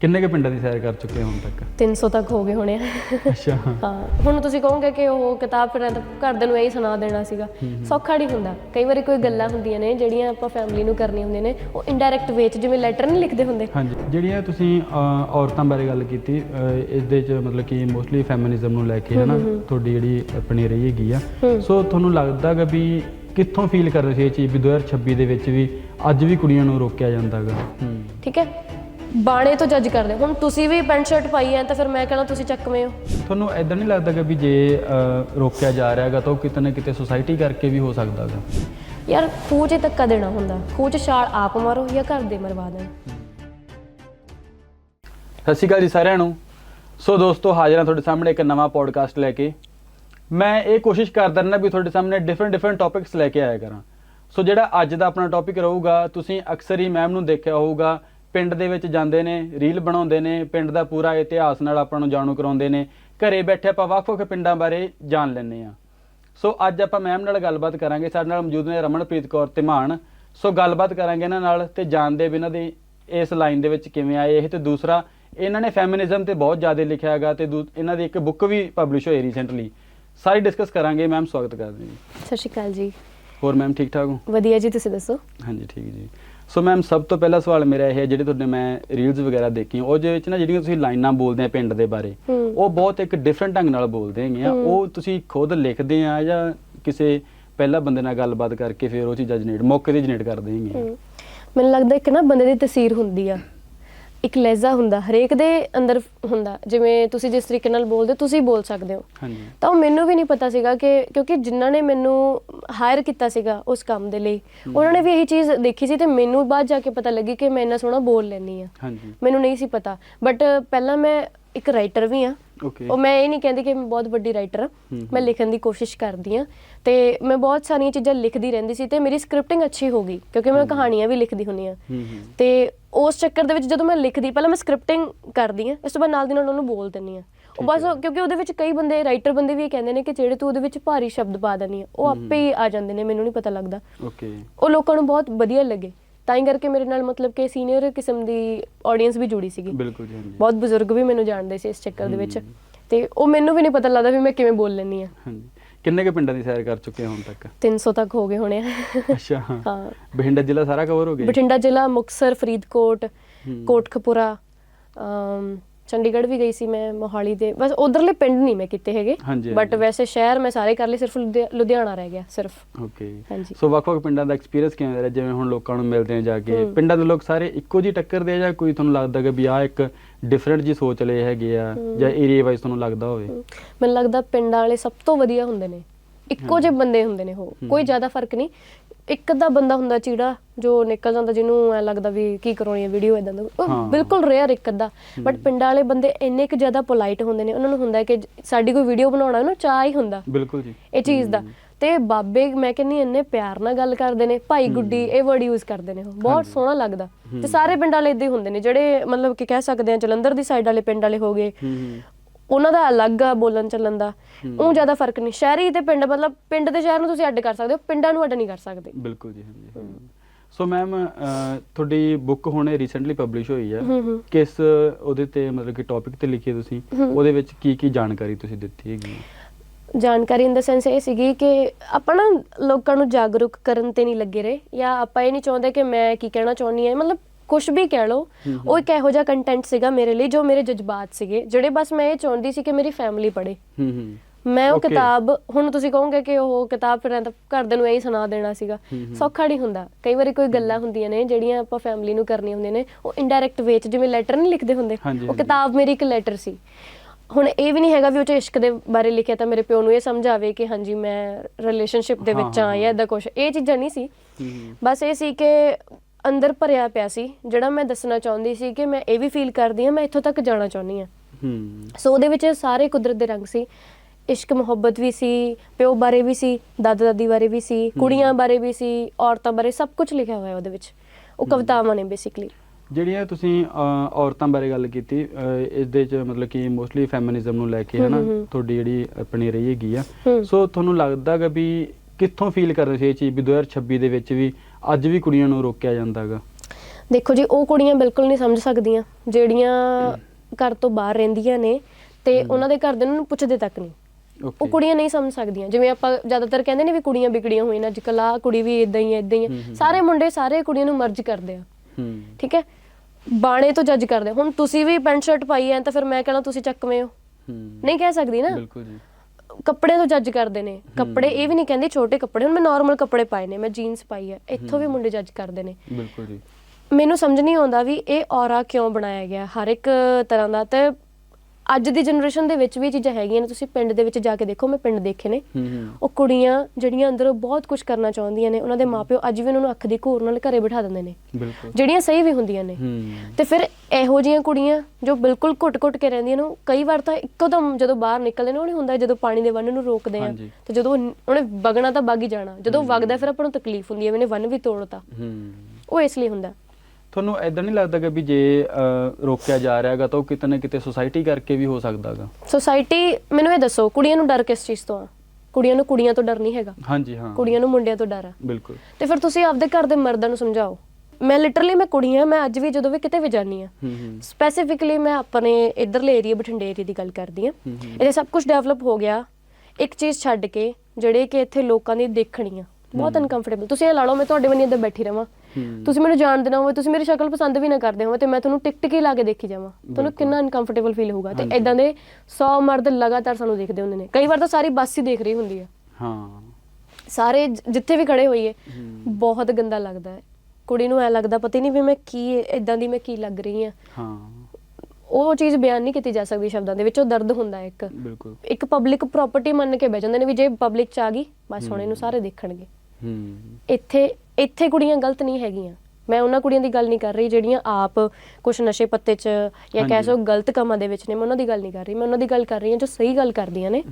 ਕਿੰਨੇ ਕੇ ਪਿੰਡਾਂ ਦੀ ਸੈਰ ਕਰ ਚੁੱਕੇ ਹੋ ਹੁਣ ਤੱਕ? 300 ਤੱਕ ਹੋ ਗਏ ਹੋਣੇ ਆ। ਅੱਛਾ। ਹਾਂ ਹੁਣ ਤੁਸੀਂ ਕਹੋਗੇ ਕਿ ਉਹ ਕਿਤਾਬ ਫਿਰ ਤਾਂ ਘਰਦਿਆਂ ਨੂੰ ਇਹੀ ਸੁਣਾ ਦੇਣਾ ਸੀਗਾ। ਸੌਖਾ ਨਹੀਂ ਹੁੰਦਾ। ਕਈ ਵਾਰੀ ਕੋਈ ਗੱਲਾਂ ਹੁੰਦੀਆਂ ਨੇ ਜਿਹੜੀਆਂ ਆਪਾਂ ਫੈਮਿਲੀ ਨੂੰ ਕਰਨੀਆਂ ਹੁੰਦੀਆਂ ਨੇ ਉਹ ਇਨਡਾਇਰੈਕਟ ਵੇਚ ਜਿਵੇਂ ਲੈਟਰ ਨਹੀਂ ਲਿਖਦੇ ਹੁੰਦੇ। ਹਾਂਜੀ। ਜਿਹੜੀਆਂ ਤੁਸੀਂ ਔਰਤਾਂ ਬਾਰੇ ਗੱਲ ਕੀਤੀ ਇਸ ਦੇ ਚ ਮਤਲਬ ਕਿ ਮੋਸਟਲੀ ਫੈਮਿਨਿਜ਼ਮ ਨੂੰ ਲੈ ਕੇ ਹੈ ਨਾ ਤੁਹਾਡੀ ਜਿਹੜੀ ਆਪਣੀ ਰਹੀ ਹੈਗੀ ਆ। ਸੋ ਤੁਹਾਨੂੰ ਲੱਗਦਾਗਾ ਵੀ ਕਿੱਥੋਂ ਫੀਲ ਕਰ ਰਹੇ ਸੀ ਇਹ ਚੀਜ਼ ਵੀ 2026 ਦੇ ਵਿੱਚ ਵੀ ਅੱਜ ਵੀ ਕੁੜੀਆਂ ਨੂੰ ਰੋਕਿਆ ਜਾਂਦਾਗਾ ਹੂੰ ਠੀਕ ਹੈ। ਬਾਣੇ ਤੋਂ ਜੱਜ ਕਰਦੇ ਹੁਣ ਤੁਸੀਂ ਵੀ ਪੈਂਟ ਸ਼ਰਟ ਪਾਈ ਹੈ ਤਾਂ ਫਿਰ ਮੈਂ ਕਹਣਾ ਤੁਸੀਂ ਚੱਕਵੇਂ ਹੋ। ਤੁਹਾਨੂੰ ਐਦਾਂ ਨਹੀਂ ਲੱਗਦਾਗਾ ਵੀ ਜੇ ਰੋਕਿਆ ਜਾ ਰਿਹਾ ਹੈਗਾ ਤਾਂ ਉਹ ਕਿਤੇ ਨਾ ਕਿਤੇ ਸੁਸਾਇਟੀ ਕਰਕੇ ਵੀ ਹੋ ਸਕਦਾਗਾ ਯਾਰ ਖੂਹ 'ਚ ਹੀ ਧੱਕਾ ਦੇਣਾ ਹੁੰਦਾ। ਖੂਹ 'ਚ ਛਾਲ ਆਪ ਮਾਰੋ ਜਾਂ ਘਰ ਦੇ ਮਰਵਾ ਦੇਣ। ਸਤਿ ਸ਼੍ਰੀ ਅਕਾਲ ਜੀ ਸਾਰਿਆਂ ਨੂੰ। ਸੋ ਦੋਸਤੋ ਹਾਜ਼ਰ ਹਾਂ ਤੁਹਾਡੇ ਸਾਹਮਣੇ ਇੱਕ ਨਵਾਂ ਪੋਡਕਾਸਟ ਲੈ ਕੇ। ਮੈਂ ਇਹ ਕੋਸ਼ਿਸ਼ ਕਰਦਾ ਰਹਿਣਾ ਵੀ ਤੁਹਾਡੇ ਸਾਹਮਣੇ ਡਿਫਰੈਂਟ ਡਿਫਰੈਂਟ ਟੌਪਿਕਸ ਲੈ ਕੇ ਆਇਆ ਕਰਾਂ। ਸੋ ਜਿਹੜਾ ਅੱਜ ਦਾ ਆਪਣਾ ਟੌਪਿਕ ਰਹੂਗਾ ਤੁਸੀਂ ਅਕਸਰ ਹੀ ਮੈਮ ਨੂੰ ਦੇਖਿਆ ਹੋਊਗਾ ਪਿੰਡ ਦੇ ਵਿੱਚ ਜਾਂਦੇ ਨੇ ਰੀਲ ਬਣਾਉਂਦੇ ਨੇ ਪਿੰਡ ਦਾ ਪੂਰਾ ਇਤਿਹਾਸ ਨਾਲ ਆਪਾਂ ਨੂੰ ਜਾਣੂ ਕਰਾਉਂਦੇ ਨੇ ਘਰੇ ਬੈਠੇ ਆਪਾਂ ਵੱਖ-ਵੱਖ ਪਿੰਡਾਂ ਬਾਰੇ ਜਾਣ ਲੈਂਦੇ ਆ ਸੋ ਅੱਜ ਆਪਾਂ ਮੈਮ ਨਾਲ ਗੱਲਬਾਤ ਕਰਾਂਗੇ ਸਾਡੇ ਨਾਲ ਮੌਜੂਦ ਨੇ ਰਮਨਪ੍ਰੀਤ ਕੌਰ ਧਮਾਨ ਸੋ ਗੱਲਬਾਤ ਕਰਾਂਗੇ ਇਹਨਾਂ ਨਾਲ ਤੇ ਜਾਣਦੇ ਵੀ ਇਹਨਾਂ ਦੀ ਇਸ ਲਾਈਨ ਦੇ ਵਿੱਚ ਕਿਵੇਂ ਆਏ ਇਹ ਤੇ ਦੂਸਰਾ ਇਹਨਾਂ ਨੇ ਫੈਮਿਨਿਜ਼ਮ ਤੇ ਬਹੁਤ ਜ਼ਿਆਦਾ ਲਿਖਿਆ ਹੈਗਾ ਤੇ ਇਹਨਾਂ ਦੀ ਇੱਕ ਬੁੱਕ ਵੀ ਪਬਲਿਸ਼ ਹੋਈ ਰੀਸੈਂਟਲੀ ਸਾਰੀ ਡਿਸਕਸ ਕਰਾਂਗੇ ਮੈਮ ਸਵਾਗਤ ਕਰਦੇ ਹਾਂ ਜੀ। ਸਤਿ ਸ਼੍ਰੀ ਅਕਾਲ ਜੀ। ਹੋਰ ਮੈਮ ਠੀਕ ਠਾਕ ਹੋ? ਵਧੀਆ ਜੀ ਤੁਸੀਂ ਦੱਸੋ? ਹਾਂਜੀ ਠੀਕ ਜੀ। ਸੋ ਮੈਮ ਸਭ ਤੋਂ ਪਹਿਲਾ ਸਵਾਲ ਮੇਰਾ ਇਹ ਹੈ ਜਿਹੜੇ ਤੁਹਾਡੇ ਮੈਂ ਰੀਲਸ ਵਗੈਰਾ ਦੇਖੀ ਉਹ ਦੇ ਵਿੱਚ ਨਾ ਜਿਹੜੀਆਂ ਤੁਸੀਂ ਲਾਈਨਾਂ ਬੋਲਦੇ ਆ ਪਿੰਡ ਦੇ ਬਾਰੇ। ਉਹ ਬਹੁਤ ਇੱਕ ਡਿਫਰੈਂਟ ਢੰਗ ਨਾਲ ਬੋਲਦੇ ਹੈਗੇ ਆ। ਉਹ ਤੁਸੀਂ ਖੁਦ ਲਿਖਦੇ ਆ ਜਾਂ ਕਿਸੇ ਪਹਿਲਾ ਬੰਦੇ ਨਾਲ ਗੱਲਬਾਤ ਕਰਕੇ ਫਿਰ ਉਹ ਚੀਜ਼ਾਂ ਜਨਰੇਟ ਮੌਕੇ ਤੇ ਜਨਰੇਟ ਕਰਦੇ ਹੈਗੇ ਮੈਨੂੰ ਲੱਗਦਾ ਇੱਕ ਨਾ ਬੰਦੇ ਦੀ ਤਸਵੀਰ ਹੁੰਦੀ ਆ। ਇੱਕ ਲਹਿਜ਼ਾ ਹੁੰਦਾ ਹਰੇਕ ਦੇ ਅੰਦਰ ਹੁੰਦਾ। ਜਿਵੇਂ ਤੁਸੀਂ ਜਿਸ ਤਰੀਕੇ ਨਾਲ ਬੋਲਦੇ ਹੋ, ਤੁਸੀਂ ਬੋਲ ਸਕਦੇ ਹੋ। ਹਾਂਜੀ। ਤਾਂ ਉਹ ਮੈਨੂੰ ਵੀ ਨਹੀਂ ਪਤਾ ਸੀਗਾ ਕਿ ਕਿਉਂਕਿ ਜਿਨ੍ਹਾਂ ਨੇ ਮੈਨੂੰ ਹਾਇਰ ਕੀਤਾ ਸੀਗਾ ਉਸ ਕੰਮ ਦੇ ਲਈ ਉਹਨਾਂ ਨੇ ਵੀ ਇਹੀ ਚੀਜ਼ ਦੇਖੀ ਸੀ ਤੇ ਮੈਨੂੰ ਬਾਅਦ ਜਾ ਕੇ ਪਤਾ ਲੱਗੀ ਕਿ ਮੈਂ ਇੰਨਾ ਸੋਹਣਾ ਬੋਲ ਲੈਂਦੀ ਆ ਹਾਂਜੀ। ਮੈਨੂੰ ਨਹੀਂ ਸੀ ਪਤਾ। ਬਟ ਪਹਿਲਾਂ ਮੈਂ ਇੱਕ ਰਾਈਟਰ ਵੀ ਆ ਓਕੇ ਉਹ ਮੈਂ ਇਹ ਨਹੀਂ ਕਹਿੰਦੀ ਕਿ ਮੈਂ ਬਹੁਤ ਵੱਡੀ ਰਾਈਟਰ ਹਮ। ਮੈਂ ਲਿਖਣ ਦੀ ਕੋਸ਼ਿਸ਼ ਕਰਦੀ ਆ ਤੇ ਮੈਂ ਬਹੁਤ ਸਾਰੀਆਂ ਚੀਜ਼ਾਂ ਲਿਖਦੀ ਰਹਿੰਦੀ ਸੀ ਤੇ ਮੇਰੀ ਸਕ੍ਰਿਪਟਿੰਗ ਅੱਛੀ ਹੋ ਗਈ ਕਿਉਂਕਿ ਮੈਂ ਕਹਾਣੀਆਂ ਵੀ ਲਿਖਦੀ ਹੁੰਨੀ ਆ ਹੂੰ ਹੂੰ। ਤੇ ਉਸ ਚੱਕਰ ਦੇ ਵਿੱਚ ਜਦੋਂ ਮੈਂ ਲਿਖਦੀ ਪਹਿਲਾਂ ਮੈਂ ਸਕ੍ਰਿਪਟਿੰਗ ਕਰਦੀ ਆ ਇਸ ਤੋਂ ਬਾਅਦ ਨਾਲ ਦੀ ਨਾਲ ਉਹਨੂੰ ਬੋਲ ਦਿੰਦੀ ਆ ਉਹ ਬਸ ਕਿਉਂਕਿ ਉਹਦੇ ਵਿੱਚ ਕਈ ਬੰਦੇ ਰਾਈਟਰ ਬੰਦੇ ਵੀ ਇਹ ਕਹਿੰਦੇ ਨੇ ਕਿ ਜਿਹੜੇ ਤੂੰ ਉਹਦੇ ਵਿੱਚ ਭਾਰੀ ਸ਼ਬਦ ਪਾ ਦਿੰਦੀ ਆ ਉਹ ਆਪੇ ਹੀ ਆ ਜਾਂਦੇ ਨੇ ਮੈਨੂੰ ਨਹੀਂ ਪਤਾ ਲੱਗਦਾ। ਓਕੇ ਉਹ ਲੋਕਾਂ ਨੂੰ ਬਹੁਤ ਵਧੀਆ ਲੱਗੇ। ਤਾਂ ਹੀ ਕਰਕੇ ਮੇਰੇ ਨਾਲ ਮਤਲਬ ਕਿ ਸੀਨੀਅਰ ਕਿਸਮ ਦੀ ਆਡੀਅנס ਵੀ ਜੁੜੀ ਸੀਗੀ। ਬਿਲਕੁਲ ਜੀ ਹਾਂਜੀ। ਬਹੁਤ ਬਜ਼ੁਰਗ ਵੀ ਮੈਨੂੰ ਜਾਣਦੇ ਸੀ ਇਸ ਚੱਕਰ ਦੇ ਵਿੱਚ। ਤੇ ਉਹ ਮੈਨੂੰ ਵੀ ਨਹੀਂ ਪਤਾ ਲੱਗਦਾ ਵੀ ਮੈਂ ਕਿਵੇਂ ਬੋਲ ਲੈਂਦੀ ਆ ਹਾਂਜੀ। ਕਿੰਨੇ ਕੇ ਪਿੰਡਾਂ ਦੀ ਸੈਰ ਕਰ ਚੁੱਕੇ ਹੋ ਹੁਣ ਤੱਕ? 300 ਤੱਕ ਹੋ ਗਏ ਹੋਣੇ ਆ। ਅੱਛਾ ਹਾਂ। ਬਠਿੰਡਾ ਜ਼ਿਲ੍ਹਾ ਸਾਰਾ ਕਵਰ ਹੋ ਗਿਆ ਬਠਿੰਡਾ ਜ਼ਿਲ੍ਹਾ ਮੁਕਤਸਰ ਫਰੀਦਕੋਟ ਹੂੰ। ਚੰਡੀਗੜ੍ਹ ਵੀ ਗਈ ਸੀ ਮੈਂ ਮੋਹਾਲੀ ਦੇ ਬਸ ਉਧਰਲੇ ਪਿੰਡ ਨਹੀਂ ਮੈਂ ਕੀਤੇ ਹੈਗੇ। ਹਾਂਜੀ, ਬਟ ਹਾਂਜੀ। ਵੈਸੇ ਸ਼ਹਿਰ ਮੈਂ ਸਾਰੇ ਕਰ ਲਏ ਸਿਰਫ ਲੁਧਿਆ- ਲੁਧਿਆਣਾ ਰਹਿ ਗਿਆ ਸਿਰਫ। ਓਕੇ ਹਾਂਜੀ। ਸੋ ਵੱਖ-ਵੱਖ ਪਿੰਡਾਂ ਦਾ ਐਕਸਪੀਰੀਅੰਸ ਕਿਵੇਂ ਰਿਹਾ? ਜਿਵੇਂ ਹੁਣ ਲੋਕਾਂ ਨੂੰ ਮਿਲਦੇ ਆ ਜਾ ਕੇ ਹੂੰ। ਪਿੰਡਾਂ ਦੇ ਲੋਕ ਸਾਰੇ ਇੱਕੋ ਜਿਹੀ ਟੱਕਰਦੇ ਆ ਜਾਂ ਕੋਈ ਤੁਹਾਨੂੰ ਲੱਗਦਾ ਕਿ ਵੀ ਆਹ ਇੱਕ ਡਿਫਰੈਂਟ ਜੀ ਸੋਚ ਲਏ ਹੈਗੇ ਆ ਜਾਂ ਏਰੀਆ ਵਾਈਜ਼ ਤੁਹਾਨੂੰ ਲੱਗਦਾ ਹੋਵੇ? ਮੈਨੂੰ ਲੱਗਦਾ ਪਿੰਡਾਂ ਵਾਲੇ ਸਭ ਤੋਂ ਵਧੀਆ ਹੁੰਦੇ ਨੇ। ਇੱਕੋ ਜਿਹੇ ਬੰਦੇ ਹੁੰਦੇ ਨੇ ਉਹ। ਕੋਈ ਜ਼ਿਆਦਾ ਫ਼ਰਕ ਨਹੀਂ। ਇੱਕ ਅੱਧਾ ਬੰਦਾ ਹੁੰਦਾ ਚੀੜਾ ਜੋ ਨਿਕਲ ਜਾਂਦਾ ਜਿਹਨੂੰ ਐ ਲੱਗਦਾ ਵੀ ਕੀ ਕਰਾਉਣੀ ਹੈ ਵੀਡੀਓ ਇਦਾਂ ਦਾ। ਉਹ ਹਾਂ। ਬਿਲਕੁਲ ਰੇਅਰ ਇੱਕ ਅੱਧਾ। ਬਟ ਪਿੰਡਾਂ ਵਾਲੇ ਬੰਦੇ ਇੰਨੇ ਕੁ ਜ਼ਿਆਦਾ ਪੋਲਾਈਟ ਹੁੰਦੇ ਨੇ ਉਹਨਾਂ ਨੂੰ ਹੁੰਦਾ ਕਿ ਸਾਡੀ ਕੋਈ ਵੀਡੀਓ ਬਣਾਉਣਾ ਨਾ ਚਾਹ ਹੀ ਹੁੰਦਾ। ਬਿਲਕੁਲ ਜੀ। ਇਹ ਚੀਜ਼ ਦਾ। ਤੇ ਬਾਬੇ ਮੈਂ ਕਹਿੰਨੀ ਇੰਨੇ ਪਿਆਰ ਨਾਲ ਗੱਲ ਕਰਦੇ ਨੇ ਭਾਈ ਗੁੱਡੀ ਇਹ ਵਰਡ ਯੂਜ਼ ਕਰਦੇ ਨੇ ਉਹ। ਬਹੁਤ ਸੋਹਣਾ ਲੱਗਦਾ। ਤੇ ਸਾਰੇ ਪਿੰਡ ਵਾਲੇ ਇਦਾਂ ਹੀ ਹੁੰਦੇ ਨੇ ਜਿਹੜੇ ਮਤਲਬ ਕਿ ਕਹਿ ਸਕਦੇ ਆ ਜਲੰਧਰ ਦੀ ਸਾਈਡ ਵਾਲੇ ਪਿੰਡ ਵਾਲੇ ਹੋ ਗਏ। ਹੂੰ ਹੂੰ। ਉਹਨਾਂ ਦਾ ਅਲੱਗ ਆ ਬੋਲਣ ਚੱਲਣ ਦਾ। ਉਹ ਜ਼ਿਆਦਾ ਫ਼ਰਕ ਨਹੀਂ। ਸ਼ਹਿਰੀ ਤੇ ਪਿੰਡ ਮਤਲਬ ਪਿੰਡ ਤੇ ਸ਼ਹਿਰ ਨੂੰ ਤੁਸੀਂ ਅੱਡ ਕਰ ਸਕਦੇ ਹੋ ਪਿੰਡਾਂ ਨੂੰ ਅੱਡ ਨਹੀਂ ਕਰ ਸਕਦੇ। ਬਿਲਕੁਲ ਜੀ ਹਾਂਜੀ। ਸੋ ਮੈਮ ਤੁਹਾਡੀ ਬੁੱਕ ਹੁਣੇ ਰੀਸੈਂਟਲੀ ਪਬਲਿਸ਼ ਹੋਈ ਆ ਹੂੰ ਕਿਸ ਉਹਦੇ ਤੇ ਮਤਲਬ ਕਿ ਟੌਪਿਕ ਤੇ ਲਿਖੀ ਤੁਸੀਂ? ਉਹਦੇ ਵਿੱਚ ਕੀ ਕੀ ਜਾਣਕਾਰੀ ਤੁਸੀਂ ਦਿੱਤੀ ਹੈਗੀ? ਜਾਣਕਾਰੀ ਇਨ ਦਾ ਸੈਂਸ ਇਹ ਸੀਗੀ ਕਿ ਆਪਾਂ ਨਾ ਲੋਕਾਂ ਨੂੰ ਜਾਗਰੂਕ ਕਰਨ ਤੇ ਨਹੀਂ ਲੱਗੇ ਰਹੇ। ਜਾਂ ਆਪਾਂ ਇਹ ਨਹੀਂ ਚਾਹੁੰਦੇ ਕਿ ਮੈਂ ਕੀ ਕਹਿਣਾ ਚਾਹੁੰਦੀ ਹਾਂ। ਮਤਲਬ ਕੁਝ ਵੀ ਕਹਿ ਲਓ ਉਹ ਇੱਕ ਇਹੋ ਜਿਹਾ ਕੰਟੈਂਟ ਸੀਗਾ ਮੇਰੇ ਲਈ ਜੋ ਮੇਰੇ ਜਜ਼ਬਾਤ ਸੀਗੇ ਜਿਹੜੇ ਬਸ ਮੈਂ ਇਹ ਚਾਹੁੰਦੀ ਸੀ ਕਿ ਮੇਰੀ ਫੈਮਿਲੀ ਪੜ੍ਹੇ। ਹੂੰ ਹੂੰ। ਮੈਂ ਉਹ. ਕਿਤਾਬ ਹੁਣ ਤੁਸੀਂ ਕਹੋਗੇ ਕਿ ਉਹ ਕਿਤਾਬ ਫਿਰ ਤਾਂ ਘਰਦਿਆਂ ਨੂੰ ਇਹੀ ਸੁਣਾ ਦੇਣਾ ਸੀਗਾ। ਸੌਖਾ ਨਹੀਂ ਹੁੰਦਾ। ਕਈ ਵਾਰੀ ਕੋਈ ਗੱਲਾਂ ਹੁੰਦੀਆਂ ਨੇ ਜਿਹੜੀਆਂ ਆਪਾਂ ਫੈਮਿਲੀ ਨੂੰ ਕਰਨੀਆਂ ਹੁੰਦੀਆਂ ਨੇ ਉਹ ਇਨਡਾਇਰੈਕਟ ਵੇਚ ਜਿਵੇਂ ਲੈਟਰ ਨਹੀਂ ਲਿਖਦੇ ਹੁੰਦੇ ਉਹ। ਕਿਤਾਬ ਮੇਰੀ ਇੱਕ ਲੈਟਰ ਸੀ। ਹੁਣ ਇਹ ਵੀ ਨਹੀਂ ਹੈਗਾ ਵੀ ਉਹ ਚ ਇਸ਼ਕ ਦੇ ਬਾਰੇ ਲਿਖਿਆ ਤਾਂ ਮੇਰੇ ਪਿਓ ਨੂੰ ਇਹ ਸਮਝਾਵੇ ਕਿ ਹਾਂਜੀ ਮੈਂ ਰਿਲੇਸ਼ਨਸ਼ਿਪ ਦੇ ਵਿੱਚ ਆ ਜਾਂ ਇਦਾਂ ਕੁਝ ਇਹ ਚੀਜ਼ਾਂ ਨਹੀਂ ਸੀ। ਬਸ ਇਹ ਸੀ ਕਿ ਅੰਦਰ ਭਰਿਆ ਪਿਆ ਸੀ ਜਿਹੜਾ ਮੈਂ ਦੱਸਣਾ ਚਾਹੁੰਦੀ ਸੀ ਕਿ ਮੈਂ ਇਹ ਵੀ ਫੀਲ ਕਰਦੀ ਹਾਂ ਮੈਂ ਇੱਥੋਂ ਤੱਕ ਜਾਣਾ ਚਾਹੁੰਦੀ ਹਾਂ। ਹੂੰ। ਸੋ ਉਹਦੇ ਵਿੱਚ ਸਾਰੇ ਕੁਦਰਤ ਦੇ ਰੰਗ ਸੀ। ਇਸ਼ਕ ਮੁਹੱਬਤ ਵੀ ਸੀ ਪਿਓ ਬਾਰੇ ਵੀ ਸੀ ਦਾਦਾ ਦਾਦੀ ਬਾਰੇ ਵੀ ਸੀ ਕੁੜੀਆਂ ਬਾਰੇ ਵੀ ਸੀ ਔਰਤਾਂ ਬਾਰੇ ਸਭ ਕੁਝ ਲਿਖਿਆ ਹੋਇਆ ਉਹਦੇ ਵਿੱਚ। ਉਹ ਕਵਿਤਾਵਾਂ ਨੇ ਬੇਸਿਕਲੀ ਜਿਹੜੀਆਂ ਤੁਸੀਂ ਔਰਤਾਂ ਬਾਰੇ ਗੱਲ ਕੀਤੀ ਇਸ ਦੇ ਚ ਮਤਲਬ ਕਿ ਮੋਸਟਲੀ ਫੈਮਿਨਿਜ਼ਮ ਨੂੰ ਲੈ ਕੇ ਹੈ ਨਾ। ਤੁਹਾਡੀ ਜਿਹੜੀ ਆਪਣੀ ਰਹੀ ਹੈਗੀ ਆ। ਸੋ ਤੁਹਾਨੂੰ ਲੱਗਦਾਗਾ ਵੀ ਕਿੱਥੋਂ ਫੀਲ ਕਰ ਰਹੇ ਸੀ ਇਹ ਚੀਜ਼ ਵੀ 2026 ਦੇ ਵਿੱਚ ਵੀ ਅੱਜ ਵੀ ਕੁੜੀਆਂ ਨੂੰ ਰੋਕਿਆ ਜਾਂਦਾਗਾ। ਦੇਖੋ ਜੀ ਉਹ ਕੁੜੀਆਂ ਬਿਲਕੁਲ ਨਹੀਂ ਸਮਝ ਸਕਦੀਆਂ ਜਿਹੜੀਆਂ ਘਰ ਤੋਂ ਬਾਹਰ ਰਹਿੰਦੀਆਂ ਨੇ ਤੇ ਉਹਨਾਂ ਦੇ ਘਰਦਿਆਂ ਨੂੰ ਪੁੱਛਦੇ ਤੱਕ ਨਹੀਂ। ਉਹ ਕੁੜੀਆਂ ਨਹੀਂ ਸਮਝ ਸਕਦੀਆਂ। ਜਿਵੇਂ ਆਪਾਂ ਜ਼ਿਆਦਾਤਰ ਕਹਿੰਦੇ ਨੇ ਵੀ ਕੁੜੀਆਂ ਵਿਗੜੀਆਂ ਹੋਈਆਂ ਨੇ ਅੱਜ ਕੱਲ੍ਹ ਆਹ ਕੁੜੀ ਵੀ ਇਦਾਂ ਹੀ ਹੈ ਇਦਾਂ ਹੀ ਹੈ। ਸਾਰੇ ਮੁੰਡੇ ਸਾਰੇ ਕੁੜੀਆਂ ਨੂੰ ਮਰਜ ਕਰਦੇ ਆ। ਠੀਕ ਹੈ? ਬਾਣੇ ਤੋਂ ਜੱਜ ਕਰਦੇ। ਆ। ਹੁਣ ਤੁਸੀਂ ਵੀ ਪੈਂਟ ਸ਼ਰਟ ਪਾਈ ਐ ਤਾਂ ਫਿਰ ਮੈਂ ਕਹਿਣਾ ਤੁਸੀਂ ਚੱਕਵੇਂ ਹੂੰ। ਨਹੀਂ ਕਹਿ ਸਕਦੀ ਨਾ? ਬਿਲਕੁਲ ਜੀ। ਕੱਪੜੇ ਤੋਂ ਜੱਜ ਕਰਦੇ ਨੇ। ਕੱਪੜੇ ਇਹ ਵੀ ਨਹੀਂ ਕਹਿੰਦੇ ਛੋਟੇ ਕੱਪੜੇ ਹੁਣ ਮੈਂ ਨਾਰਮਲ ਕੱਪੜੇ ਪਾਏ ਨੇ ਮੈਂ ਜੀਨਸ ਪਾਈ ਹੈ। ਇੱਥੋਂ ਵੀ ਮੁੰਡੇ ਜੱਜ ਕਰਦੇ ਨੇ। ਬਿਲਕੁਲ ਜੀ। ਮੈਨੂੰ ਸਮਝ ਨਹੀਂ ਆਉਂਦਾ ਵੀ ਇਹ ਔਰਾ ਕਿਉਂ ਬਣਾਇਆ ਗਿਆ। ਹਰ ਇੱਕ ਤਰ੍ਹਾਂ ਦਾ ਤੇ ਅੱਜ ਦੀ ਜਨਰੇਸ਼ਨ ਦੇ ਵਿੱਚ ਵੀ ਚੀਜ਼ਾਂ ਹੈਗੀਆਂ ਨੇ ਤੁਸੀਂ ਪਿੰਡ ਦੇ ਵਿੱਚ ਜਾ ਕੇ ਦੇਖੋ ਮੈਂ ਪਿੰਡ ਦੇਖੇ ਨੇ। ਉਹ ਕੁੜੀਆਂ ਜਿਹੜੀਆਂ ਅੰਦਰੋਂ ਬਹੁਤ ਕੁਝ ਕਰਨਾ ਚਾਹੁੰਦੀਆਂ ਨੇ ਉਹਨਾਂ ਦੇ ਮਾਪਿਓ ਅੱਜ ਵੀ ਉਹਨਾਂ ਨੂੰ ਅੱਖ ਦੀ ਘੂਰ ਨਾਲ ਘਰੇ ਬਿਠਾ ਦਿੰਦੇ ਨੇ। ਜਿਹੜੀਆਂ ਸਹੀ ਵੀ ਹੁੰਦੀਆਂ ਨੇ। ਤੇ ਫਿਰ ਇਹੋ ਜਿਹੀਆਂ ਕੁੜੀਆਂ ਜੋ ਬਿਲਕੁਲ ਘੁੱਟ-ਘੁੱਟ ਕੇ ਰਹਿੰਦੀਆਂ ਨੇ ਕਈ ਵਾਰ ਤਾਂ ਇੱਕੋਦਮ ਜਦੋਂ ਬਾਹਰ ਨਿਕਲਦੇ ਨੇ ਉਹ ਨਹੀਂ ਹੁੰਦਾ ਜਦੋਂ ਪਾਣੀ ਦੇ ਵੰਨ ਨੂੰ ਰੋਕਦੇ ਆ। ਤੇ ਜਦੋਂ ਉਹ- ਉਹਨੇ ਵਗਣਾ ਤਾਂ ਵਗ ਹੀ ਜਾਣਾ ਜਦੋਂ ਵਗਦਾ ਫਿਰ ਆਪਾਂ ਨੂੰ ਤਕਲੀਫ ਹੁੰਦੀ ਹੈ ਇਹਨੇ ਵੰਨ ਵੀ ਤੋੜਤਾ। ਉਹ ਇਸ ਲਈ ਹੁੰਦਾ। ਤੁਹਾਨੂੰ ਐਦਾਂ ਨਹੀਂ ਲੱਗਦਾ ਕਿ ਵੀ ਜੇ ਰੋਕਿਆ ਜਾ ਰਿਹਾ ਹੈਗਾ ਤਾਂ ਉਹ ਕਿਤੇ ਨਾ ਕਿਤੇ ਸੁਸਾਇਟੀ ਕਰਕੇ ਵੀ ਹੋ ਸਕਦਾ ਹੈਗਾ? ਸੋਸਾਇਟੀ ਮੈਨੂੰ ਇਹ ਦੱਸੋ ਕੁੜੀਆਂ ਨੂੰ ਡਰ ਕਿਸ ਚੀਜ਼ ਤੋਂ ਆ? ਕੁੜੀਆਂ ਨੂੰ ਕੁੜੀਆਂ ਤੋਂ ਡਰ ਨਹੀਂ ਹੈਗਾ? ਹਾਂਜੀ ਹਾਂ। ਕੁੜੀਆਂ ਨੂੰ ਮੁੰਡਿਆਂ ਤੋਂ ਡਰ ਆ। ਬਿਲਕੁਲ। ਤੇ ਫਿਰ ਤੁਸੀਂ ਆਪਦੇ ਘਰ ਦੇ ਮਰਦਾਂ ਨੂੰ ਸਮਝਾਓ। ਮੈਂ ਲਿਟਰਲੀ ਮੈਂ ਕੁੜੀ ਹਾਂ ਮੈਂ ਅੱਜ ਵੀ ਜਦੋਂ ਵੀ ਕਿਤੇ ਵੀ ਜਾਂਦੀ ਆ। ਸਪੈਸੀਫਿਕਲੀ ਮੈਂ ਆਪਣੇ ਇਧਰਲੇ ਏਰੀਆ ਬਠਿੰਡੇ ਏਰੀਆ ਦੀ ਗੱਲ ਕਰਦੀ ਆ। ਇਹਦੇ ਸਭ ਕੁਝ ਡਿਵੈਲਪ ਹੋ ਗਿਆ। ਇੱਕ ਚੀਜ਼ ਛੱਡ ਕੇ ਜਿਹੜੇ ਕਿ ਇੱਥੇ ਲੋਕਾਂ ਦੀ ਦੇਖਣੀ ਆ ਬਹੁਤ ਅਨਕੰਫਰਟੇਬਲ ਤੁਸੀਂ ਇਹ ਲਾ ਲਓ ਮੈਂ ਤੁਹਾਡੇ ਬੰਨੀ ਇੱਧਰ ਬੈਠੀ ਰਵਾਂ। ਤੁਸੀਂ ਮੈਨੂੰ ਜਾਣਦੇ ਨਾ ਹੋਵੇ ਤੁਸੀਂ ਮੇਰੀ ਸ਼ਕਲ ਪਸੰਦ ਵੀ ਨਾ ਕਰਦੇ ਹੋਵੇ ਤੇ ਮੈਂ ਤੁਹਾਨੂੰ ਟਿਕ ਟਿਕ ਹੀ ਲਾ ਕੇ ਦੇਖੀ ਜਾਵਾਂ। ਤੁਹਾਨੂੰ। ਕਿੰਨਾ ਅਨਕੰਫਰਟੇਬਲ ਫੀਲ ਹੋਊਗਾ। ਤੇ। ਇਦਾਂ ਦੇ 100 ਮਰਦ ਲਗਾਤਾਰ ਸਾਨੂੰ ਦੇਖਦੇ ਹੁੰਦੇ ਨੇ। ਕਈ ਵਾਰ ਤਾਂ ਸਾਰੀ ਬੱਸ ਹੀ ਦੇਖ ਰਹੀ ਹੁੰਦੀ ਆ। ਹਾਂ। ਸਾਰੇ ਜਿੱਥੇ ਵੀ ਖੜੇ ਹੋਈਏ ਹੂੰ। ਬਹੁਤ ਗੰਦਾ ਲੱਗਦਾ ਹੈ। ਕੁੜੀ ਨੂੰ ਐ ਲੱਗਦਾ ਪਤਾ ਹੀ ਨਹੀਂ ਵੀ ਮੈਂ ਕੀ ਇਦਾਂ ਦੀ ਮੈਂ ਕੀ ਲੱਗ ਰਹੀ ਆ ਹਾਂ। ਉਹ ਚੀਜ਼ ਬਿਆਨ ਨਹੀਂ ਕੀਤੀ ਜਾ ਸਕਦੀ ਸ਼ਬਦਾਂ ਦੇ ਵਿੱਚ ਉਹ ਦਰਦ ਹੁੰਦਾ ਹੈ ਇੱਕ। ਬਿਲਕੁਲ। ਇੱਕ ਪਬਲਿਕ ਪ੍ਰਾਪਰਟੀ ਮੰਨ ਕੇ ਬਹਿ ਜਾਂਦੇ ਨੇ ਵੀ ਜੇ ਪਬਲਿਕ ਚ ਆ ਗਈ ਬਸ ਹੁਣ ਇਹਨੂੰ ਸਾਰੇ ਦੇਖਣਗੇ। ਹੂੰ। ਇੱਥੇ ਇੱਥੇ ਕੁੜੀਆਂ ਗਲਤ ਨਹੀਂ ਹੈਗੀਆਂ। ਮੈਂ ਉਹਨਾਂ ਕੁੜੀਆਂ ਦੀ ਗੱਲ ਨਹੀਂ ਕਰ ਰਹੀ ਜਿਹੜੀਆਂ ਆਪ ਕੁਝ ਨਸ਼ੇ ਪੱਤੇ 'ਚ ਜਾਂ ਕਹਿ। ਸੋ ਗਲਤ ਕੰਮਾਂ ਦੇ ਵਿੱਚ ਨੇ ਮੈਂ ਉਹਨਾਂ ਦੀ ਗੱਲ ਨਹੀਂ ਕਰ ਰਹੀ। ਮੈਂ ਉਹਨਾਂ ਦੀ ਗੱਲ ਕਰ ਰਹੀ ਹਾਂ ਜੋ ਸਹੀ ਗੱਲ ਕਰਦੀਆਂ ਨੇ